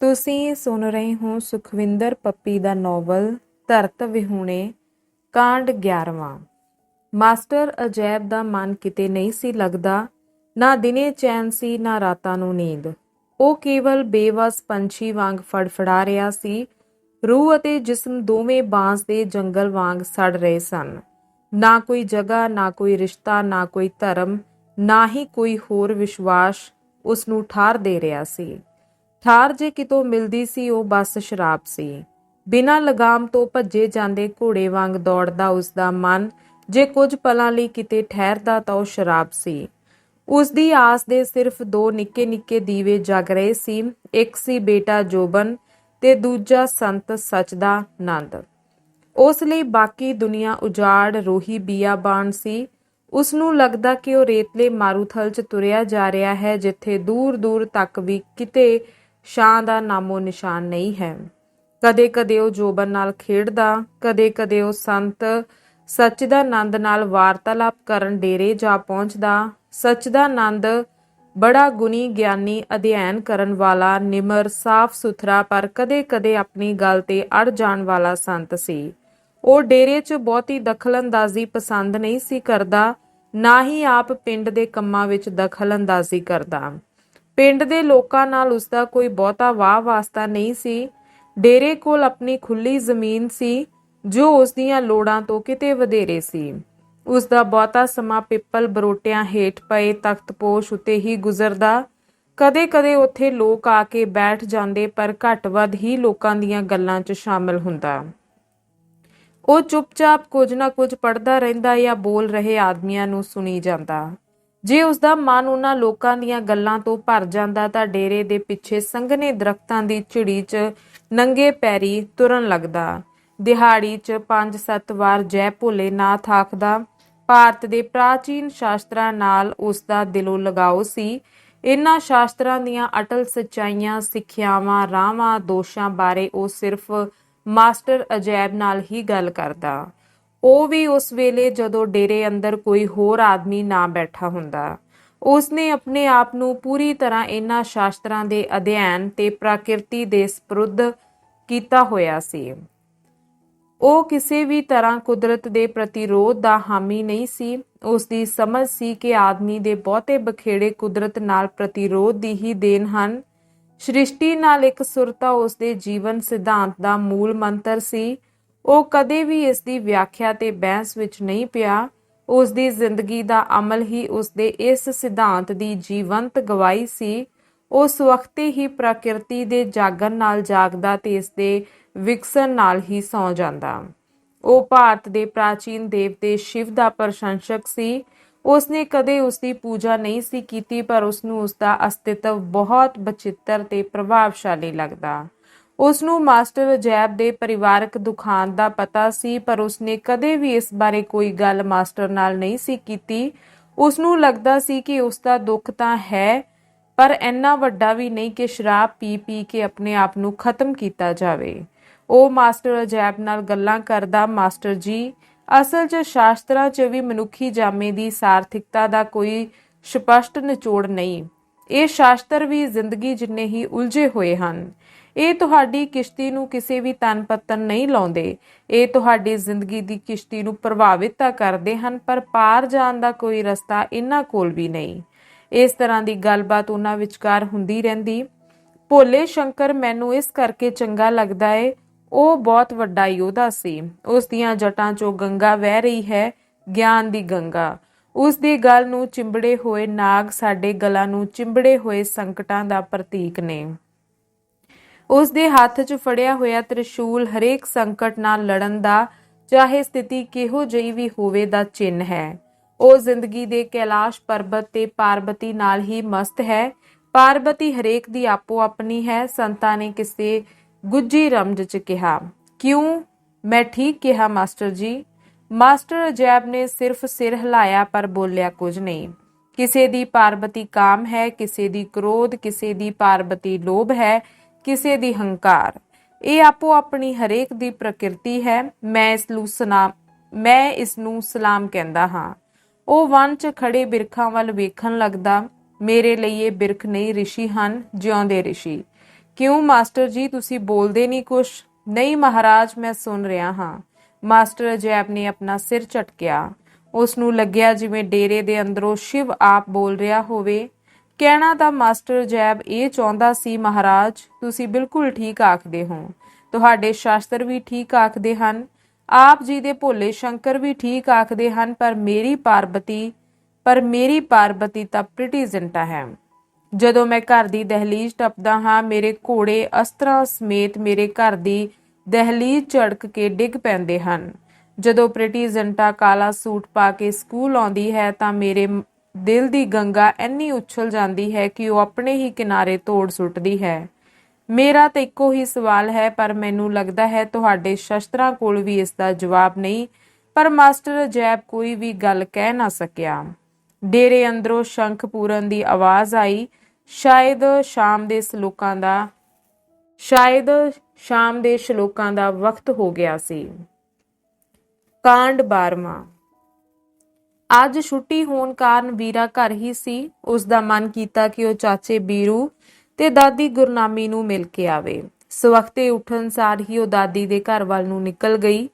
ਤੁਸੀਂ ਸੁਣ ਰਹੇ ਹੋ ਸੁਖਵਿੰਦਰ ਪੱਪੀ ਦਾ ਨੋਵਲ, ਧਰਤ ਵਿਹੂਣੇ, ਕਾਂਡ 11ਵਾਂ ਮਾਸਟਰ ਅਜੈਬ ਦਾ ਮਨ ਕਿਤੇ ਨਹੀਂ ਸੀ ਲੱਗਦਾ, ਨਾ ਦਿਨੇ ਚੈਨ ਸੀ, ਨਾ ਰਾਤਾਂ ਨੂੰ ਨੀਂਦ। ਉਹ ਕੇਵਲ ਬੇਵਸ ਪੰਛੀ ਵਾਂਗ ਫੜਫੜਾ ਰਿਹਾ ਸੀ। ਰੂਹ ਅਤੇ ਜਿਸਮ ਦੋਵੇਂ ਬਾਂਸ ਦੇ ਜੰਗਲ ਵਾਂਗ ਸੜ ਰਹੇ ਸਨ। ਨਾ ਕੋਈ ਜਗ੍ਹਾ, ਨਾ ਕੋਈ ਰਿਸ਼ਤਾ, ਨਾ ਕੋਈ ਧਰਮ, ਨਾ ਹੀ ਕੋਈ ਹੋਰ ਵਿਸ਼ਵਾਸ ਉਸ ਨੂੰ ਠਾਰ ਦੇ ਰਿਹਾ ਸੀ। ਠਾਰ ਜੇ ਕਿਤੋਂ ਮਿਲਦੀ ਸੀ, ਉਹ ਬਸ ਸ਼ਰਾਬ ਸੀ। ਬਿਨਾਂ ਲਗਾਮ ਤੋਂ ਭੱਜੇ ਜਾਂਦੇ ਘੋੜੇ ਵਾਂਗ ਦੌੜਦਾ ਉਸ ਦਾ ਮਨ। ਜੇ ਕੁਝ ਪਲਾਂ ਲਈ ਕਿਤੇ ਠਹਿਰਦਾ ਤਾਂ ਉਹ ਸ਼ਰਾਬ ਸੀ। ਉਸ ਦੀ ਆਸ ਦੇ ਸਿਰਫ ਦੋ ਨਿੱਕੇ ਨਿੱਕੇ ਦੀਵੇ ਜਗ ਰਹੇ ਸੀ। ਇੱਕ ਸੀ ਬੇਟਾ ਜੋਬਨ ਤੇ ਦੂਜਾ ਸੰਤ ਸਚ ਦਾ ਨੰਦ ਉਸ ਲਈ ਬਾਕੀ ਦੁਨੀਆ ਉਜਾੜ ਰੋਹੀ ਬੀਆਬਾਨ ਸੀ। ਉਸ ਨੂੰ ਲੱਗਦਾ ਕਿ ਉਹ ਰੇਤਲੇ ਮਾਰੂਥਲ 'ਚ ਤੁਰਿਆ ਜਾ ਰਿਹਾ ਹੈ, ਜਿੱਥੇ ਦੂਰ ਦੂਰ ਤੱਕ ਵੀ ਕਿਤੇ ਸ਼ਾਂ ਦਾ ਨਾਮੋ ਨਿਸ਼ਾਨ ਨਹੀਂ ਹੈ। ਕਦੇ-ਕਦੇ ਉਹ ਜੋਬਨ ਨਾਲ ਖੇਡਦਾ ਕਦੇ-ਕਦੇ ਉਹ ਸੰਤ ਸੱਚਦਾਨੰਦ ਨਾਲ ਵਾਰਤਾਲਾਪ ਕਰਨ ਡੇਰੇ ਜਾ ਪਹੁੰਚਦਾ। ਸੱਚਦਾਨੰਦ ਬੜਾ ਗੁਣੀ ਗਿਆਨੀ ਅਧਿਐਨ ਕਰਨ ਵਾਲਾ, ਨਿਮਰ, ਸਾਫ਼ ਸੁਥਰਾ, ਪਰ ਕਦੇ-ਕਦੇ ਆਪਣੀ ਗੱਲ ਤੇ ਅੜ ਜਾਣ ਵਾਲਾ ਸੰਤ ਸੀ। ਉਹ ਡੇਰੇ 'ਚ ਬਹੁਤੀ ਦਖਲਅੰਦਾਜ਼ੀ ਪਸੰਦ ਨਹੀਂ ਸੀ ਕਰਦਾ, ਨਾ ਹੀ ਆਪ ਪਿੰਡ ਦੇ ਕੰਮਾਂ ਵਿੱਚ ਦਖਲਅੰਦਾਜ਼ੀ ਕਰਦਾ। ਪਿੰਡ ਦੇ ਲੋਕਾਂ ਨਾਲ ਉਸ ਦਾ ਕੋਈ ਬਹੁਤਾ ਵਾਹ ਵਾਸਤਾ ਨਹੀਂ ਸੀ। ਡੇਰੇ ਕੋਲ ਆਪਣੀ ਖੁੱਲੀ ਜ਼ਮੀਨ ਸੀ, ਜੋ ਉਸ ਦੀਆਂ ਲੋੜਾਂ ਤੋਂ ਕਿਤੇ ਵਧੇਰੇ ਸੀ। ਉਸ ਦਾ ਬਹੁਤਾ ਸਮਾਂ ਪਿੱਪਲ ਬਰੋਟਿਆਂ ਹੇਠ ਪਏ ਤਖਤਪੋਸ਼ ਉਤੇ ਹੀ ਗੁਜ਼ਰਦਾ। ਕਦੇ-ਕਦੇ ਉੱਥੇ ਲੋਕ ਆ ਕੇ ਬੈਠ ਜਾਂਦੇ, ਪਰ ਘੱਟ ਵੱਧ ਹੀ ਲੋਕਾਂ ਦੀਆਂ ਗੱਲਾਂ 'ਚ ਸ਼ਾਮਲ ਹੁੰਦਾ। ਉਹ ਚੁੱਪਚਾਪ ਕੁਝ ਨਾ ਕੁਝ ਪੜਦਾ ਰਹਿੰਦਾ ਜਾਂ ਬੋਲ ਰਹੇ ਆਦਮੀਆਂ ਨੂੰ ਸੁਣੀ ਜਾਂਦਾ। ਜੇ ਉਸ ਦਾ ਮਨ ਉਹਨਾਂ ਲੋਕਾਂ ਦੀਆਂ ਗੱਲਾਂ ਤੋਂ ਭਰ ਜਾਂਦਾ ਤਾਂ ਡੇਰੇ ਦੇ ਪਿੱਛੇ ਸੰਘਣੇ ਦਰਖਤਾਂ ਦੀ ਝਿੜੀ 'ਚ ਨੰਗੇ ਪੈਰੀ ਤੁਰਨ ਲੱਗਦਾ। ਦਿਹਾੜੀ 'ਚ 5-7 ਵਾਰ ਜੈ ਭੋਲੇ ਨਾਥ ਆਖਦਾ, ਭਾਰਤ ਦੇ ਪ੍ਰਾਚੀਨ ਸ਼ਾਸਤਰਾਂ ਨਾਲ ਉਸ ਦਾ ਦਿਲੋਂ ਲਗਾਓ ਸੀ। ਇਨ੍ਹਾਂ ਸ਼ਾਸਤਰਾਂ ਦੀਆਂ ਅਟਲ ਸੱਚਾਈਆਂ, ਸਿੱਖਿਆਵਾਂ, ਰਾਵਾਂ, ਦੋਸ਼ਾਂ ਬਾਰੇ ਉਹ ਸਿਰਫ ਮਾਸਟਰ ਅਜੈਬ ਨਾਲ ਹੀ ਗੱਲ ਕਰਦਾ। ਉਹ ਵੀ ਉਸ ਵੇਲੇ ਜਦੋਂ ਡੇਰੇ ਅੰਦਰ ਕੋਈ ਹੋਰ ਆਦਮੀ ਨਾ ਬੈਠਾ ਹੁੰਦਾ। ਉਸਨੇ ਆਪਣੇ ਆਪ ਨੂੰ ਪੂਰੀ ਤਰ੍ਹਾਂ ਇਹਨਾਂ ਸ਼ਾਸਤਰਾਂ ਦੇ ਅਧਿਐਨ ਤੇ ਪ੍ਰਕਿਰਤੀ ਦੇ ਸਪਰੁੱਧ ਕੀਤਾ ਹੋਇਆ ਸੀ। ਉਹ ਕਿਸੇ ਵੀ ਤਰ੍ਹਾਂ ਕੁਦਰਤ ਦੇ ਪ੍ਰਤੀਰੋਧ ਦਾ ਹਾਮੀ ਨਹੀਂ ਸੀ। ਉਸ ਦੀ ਸਮਝ ਸੀ ਕਿ ਆਦਮੀ ਦੇ ਬਹੁਤੇ ਬਖੇੜੇ ਕੁਦਰਤ ਨਾਲ ਪ੍ਰਤੀਰੋਧ ਦੀ ਹੀ ਦੇਣ ਹਨ। ਸ੍ਰਿਸ਼ਟੀ ਨਾਲ ਇੱਕ ਸੁਰਤਾ ਉਸ ਦੇ ਜੀਵਨ ਸਿਧਾਂਤ ਦਾ ਮੂਲ ਮੰਤਰ ਸੀ। ਉਹ ਕਦੇ ਵੀ ਇਸ ਦੀ ਵਿਆਖਿਆ ਤੇ ਬਹਿਸ ਵਿੱਚ ਨਹੀਂ ਪਿਆ। ਉਸ ਦੀ ਜ਼ਿੰਦਗੀ ਦਾ ਅਮਲ ਹੀ ਉਸ ਦੇ ਇਸ ਸਿਧਾਂਤ ਦੀ ਜੀਵੰਤ ਗਵਾਹੀ ਸੀ। ਉਸ ਵਕਤੇ ਹੀ ਪ੍ਰਕਿਰਤੀ ਦੇ ਜਾਗਣ ਨਾਲ ਜਾਗਦਾ ਤੇ ਇਸ ਦੇ ਵਿਕਸਨ ਨਾਲ ਹੀ ਸੌ ਜਾਂਦਾ। ਉਹ ਭਾਰਤ ਦੇ ਪ੍ਰਾਚੀਨ ਦੇਵਤੇ ਸ਼ਿਵ ਦਾ ਪ੍ਰਸ਼ੰਸਕ ਸੀ। ਉਸਨੇ ਕਦੇ ਉਸ ਦੀ ਪੂਜਾ ਨਹੀਂ ਸੀ ਕੀਤੀ, ਪਰ ਉਸ ਨੂੰ ਉਸ ਦਾ ਅਸਤਿਤਵ ਬਹੁਤ ਬਚਿੱਤਰ ਤੇ ਪ੍ਰਭਾਵਸ਼ਾਲੀ ਲੱਗਦਾ। ਉਸ ਨੂੰ ਮਾਸਟਰ ਅਜੈਬ ਦੇ ਪਰਿਵਾਰਕ ਦੁਖਾਂਤ ਦਾ ਪਤਾ ਸੀ, ਪਰ ਉਸਨੇ ਕਦੇ ਵੀ ਇਸ ਬਾਰੇ ਕੋਈ ਗੱਲ ਮਾਸਟਰ ਨਾਲ ਨਹੀਂ ਸੀ ਕੀਤੀ। ਉਸ ਨੂੰ ਲੱਗਦਾ ਸੀ ਕਿ ਉਸ ਦਾ ਦੁੱਖ ਤਾਂ ਹੈ, ਪਰ ਇੰਨਾ ਵੱਡਾ ਵੀ ਨਹੀਂ ਕਿ ਸ਼ਰਾਬ ਪੀ ਪੀ ਕੇ ਆਪਣੇ ਆਪ ਨੂੰ ਖਤਮ ਕੀਤਾ ਜਾਵੇ। ਉਹ ਮਾਸਟਰ ਅਜੈਬ ਨਾਲ ਗੱਲਾਂ ਕਰਦਾ, ਮਾਸਟਰ ਜੀ, ਅਸਲ 'ਚ ਸ਼ਾਸਤਰਾਂ 'ਚ ਵੀ ਮਨੁੱਖੀ ਜਾਮੇ ਦੀ ਸਾਰਥਿਕਤਾ ਦਾ ਕੋਈ ਸਪਸ਼ਟ ਨਿਚੋੜ ਨਹੀਂ। ਇਹ ਸ਼ਾਸਤਰ ਵੀ ਜ਼ਿੰਦਗੀ ਜਿੰਨੇ ਹੀ ਉਲਝੇ ਹੋਏ ਹਨ। ਇਹ ਤੁਹਾਡੀ ਕਿਸ਼ਤੀ ਨੂੰ ਕਿਸੇ ਵੀ ਤਨ ਪੱਤਨ ਨਹੀਂ ਲਾਉਂਦੇ। ਇਹ ਤੁਹਾਡੀ ਜ਼ਿੰਦਗੀ ਦੀ ਕਿਸ਼ਤੀ ਨੂੰ ਪ੍ਰਭਾਵਿਤ ਤਾਂ ਕਰਦੇ ਹਨ, ਪਰ ਪਾਰ ਜਾਣ ਦਾ ਕੋਈ ਰਸਤਾ ਇਹਨਾਂ ਕੋਲ ਵੀ ਨਹੀਂ। ਇਸ ਤਰ੍ਹਾਂ ਦੀ ਗੱਲਬਾਤ ਉਹਨਾਂ ਵਿਚਕਾਰ ਹੁੰਦੀ ਰਹਿੰਦੀ। ਭੋਲੇ ਸ਼ੰਕਰ, ਮੈਨੂੰ ਇਸ ਕਰਕੇ ਚੰਗਾ ਲੱਗਦਾ ਏ, ਉਹ ਬਹੁਤ ਵੱਡਾ ਯੋਧਾ ਸੀ। ਉਸ ਦੀਆਂ ਜਟਾਂ 'ਚੋਂ ਗੰਗਾ ਵਹਿ ਰਹੀ ਹੈ, ਗਿਆਨ ਦੀ ਗੰਗਾ। ਉਸ ਦੀ ਗਲ ਨੂੰ ਚਿੰਬੜੇ ਹੋਏ ਨਾਗ ਸਾਡੇ ਗਲਾਂ ਨੂੰ ਚਿੰਬੜੇ ਹੋਏ ਸੰਕਟਾਂ ਦਾ ਪ੍ਰਤੀਕ ਨੇ। ਉਸ ਦੇ ਹੱਥ 'ਚ ਫੜਿਆ ਹੋਇਆ ਤ੍ਰਿਸ਼ੂਲ ਹਰੇਕ ਸੰਕਟ ਨਾਲ ਲੜਨ ਦਾ, ਚਾਹੇ ਸਥਿਤੀ ਕਿਹੋ ਜਿਹੀ ਵੀ ਹੋਵੇ ਦਾ ਚਿੰਨ ਹੈ। ਉਹ ਜ਼ਿੰਦਗੀ ਦੇ ਕੈਲਾਸ਼ ਪਰਬਤ ਤੇ ਪਾਰਬਤੀ ਨਾਲ ਹੀ ਮਸਤ ਹੈ। ਪਾਰਬਤੀ ਹਰੇਕ ਦੀ ਆਪੋ ਆਪਣੀ ਹੈ, ਸੰਤਾਂ ਨੇ ਕਿਸੇ ਗੁੱਜੀ ਰਮਜ 'ਚ ਕਿਹਾ। ਕਿਉਂ? ਮੈਂ ਠੀਕ ਕਿਹਾ, ਮਾਸਟਰ ਜੀ। ਮਾਸਟਰ ਅਜੈਬ ਨੇ ਸਿਰਫ ਸਿਰ ਹਿਲਾਇਆ, ਪਰ ਬੋਲਿਆ ਕੁਝ ਨਹੀਂ। ਕਿਸੇ ਦੀ ਪਾਰਬਤੀ ਕਾਮ ਹੈ, ਕਿਸੇ ਦੀ ਕ੍ਰੋਧ, ਕਿਸੇ ਦੀ ਪਾਰਬਤੀ ਲੋਭ ਹੈ ਕਿਸੇ ਦੀ ਹੰਕਾਰ। ਇਹ ਆਪੋ ਆਪਣੀ ਹਰੇਕ ਦੀ ਪ੍ਰਕਿਰਤੀ ਹੈ। ਮੈਂ ਇਸ ਨੂੰ ਸਲਾਮ ਮੈਂ ਇਸ ਨੂੰ ਸਲਾਮ ਕਹਿੰਦਾ ਹਾਂ। ਉਹ ਵਨ 'ਚ ਖੜੇ ਬਿਰਖਾਂ ਵੱਲ ਵੇਖਣ ਲੱਗਦਾ। ਮੇਰੇ ਲਈ ਇਹ ਬਿਰਖ ਨਹੀਂ ਰਿਸ਼ੀ ਹਨ, ਜਿਉਂਦੇ ਰਿਸ਼ੀ। ਕਿਉਂ ਮਾਸਟਰ ਜੀ, ਤੁਸੀਂ ਬੋਲਦੇ ਨਹੀਂ ਕੁਛ? ਨਹੀਂ ਮਹਾਰਾਜ, ਮੈਂ ਸੁਣ ਰਿਹਾ ਹਾਂ। ਮਾਸਟਰ ਅਜੈਬ ਨੇ ਆਪਣਾ ਸਿਰ ਝਟਕਿਆ। ਉਸ ਨੂੰ ਲੱਗਿਆ ਜਿਵੇਂ ਡੇਰੇ ਦੇ ਅੰਦਰੋਂ ਸ਼ਿਵ ਆਪ ਬੋਲ ਰਿਹਾ ਹੋਵੇ। ਕਹਿਣਾ ਤਾਂ ਮਾਸਟਰ ਜੈਬ ਇਹ ਚਾਹੁੰਦਾ ਸੀ, ਮਹਾਰਾਜ, ਤੁਸੀਂ ਬਿਲਕੁਲ ਠੀਕ ਆਖਦੇ ਹੋ। ਤੁਹਾਡੇ ਸ਼ਾਸਤਰ ਵੀ ਠੀਕ ਆਖਦੇ ਹਨ, ਆਪ ਜੀ ਦੇ ਭੋਲੇ ਸ਼ੰਕਰ ਵੀ ਠੀਕ ਆਖਦੇ ਹਨ, ਪਰ ਮੇਰੀ ਪਾਰਬਤੀ, ਪਰ ਮੇਰੀ ਪਾਰਬਤੀ ਤਾਂ ਪ੍ਰਿਟੀ ਜੰਟਾ ਹੈ। ਜਦੋਂ ਮੈਂ ਘਰ ਦੀ ਦਹਲੀਜ਼ ਟੱਪਦਾ ਹਾਂ, ਮੇਰੇ ਘੋੜੇ ਅਸਤਰਾਂ ਸਮੇਤ ਮੇਰੇ ਘਰ ਦੀ ਦਹਲੀਜ਼ ਝੜਕ ਕੇ ਡਿੱਗ ਪੈਂਦੇ ਹਨ। ਜਦੋਂ ਪ੍ਰਿਟੀ ਜੰਟਾ ਕਾਲਾ ਸੂਟ ਪਾ ਕੇ ਸਕੂਲ ਆਉਂਦੀ ਹੈ, ਤਾਂ ਮੇਰੇ ਦਿਲ ਦੀ ਗੰਗਾ ਇੰਨੀ ਉਛਲ ਜਾਂਦੀ ਹੈ ਕਿ ਉਹ ਆਪਣੇ ਹੀ ਕਿਨਾਰੇ ਤੋੜ ਸੁੱਟਦੀ ਹੈ। ਮੇਰਾ ਤਾਂ ਇੱਕੋ ਹੀ ਸਵਾਲ ਹੈ, ਪਰ ਮੈਨੂੰ ਲੱਗਦਾ ਹੈ ਤੁਹਾਡੇ ਸ਼ਸਤਰਾਂ ਕੋਲ ਵੀ ਇਸ ਦਾ ਜਵਾਬ ਨਹੀਂ, ਪਰ ਮਾਸਟਰ ਅਜੈਬ ਕੋਈ ਵੀ ਗੱਲ ਕਹਿ ਨਾ ਸਕਿਆ। ਡੇਰੇ ਅੰਦਰੋਂ ਸ਼ੰਖ ਪੂਰਨ ਦੀ ਆਵਾਜ਼ ਆਈ, ਸ਼ਾਇਦ ਸ਼ਾਮ ਦੇ ਸ਼ਲੋਕਾਂ ਦਾ, ਸ਼ਾਇਦ ਸ਼ਾਮ ਦੇ ਸ਼ਲੋਕਾਂ ਦਾ ਵਕਤ ਹੋ ਗਿਆ ਸੀ। ਕਾਂਡ 12ਵਾਂ ਅੱਜ ਛੁੱਟੀ ਹੋਣ ਕਾਰਨ ਵੀਰਾ ਘਰ ਹੀ ਸੀ। ਉਸ ਦਾ ਮਨ ਕੀਤਾ ਕਿ ਉਹ ਚਾਚੇ ਬੀਰੂ ਤੇ ਦਾਦੀ ਗੁਰਨਾਮੀ ਨੂੰ ਮਿਲ ਕੇ ਆਵੇ। ਸਵਖਤੇ ਉੱਠਣ ਸਾਰ ਹੀ ਉਹ ਦਾਦੀ ਦੇ ਘਰ ਵੱਲ ਨੂੰ ਨਿਕਲ ਗਈ।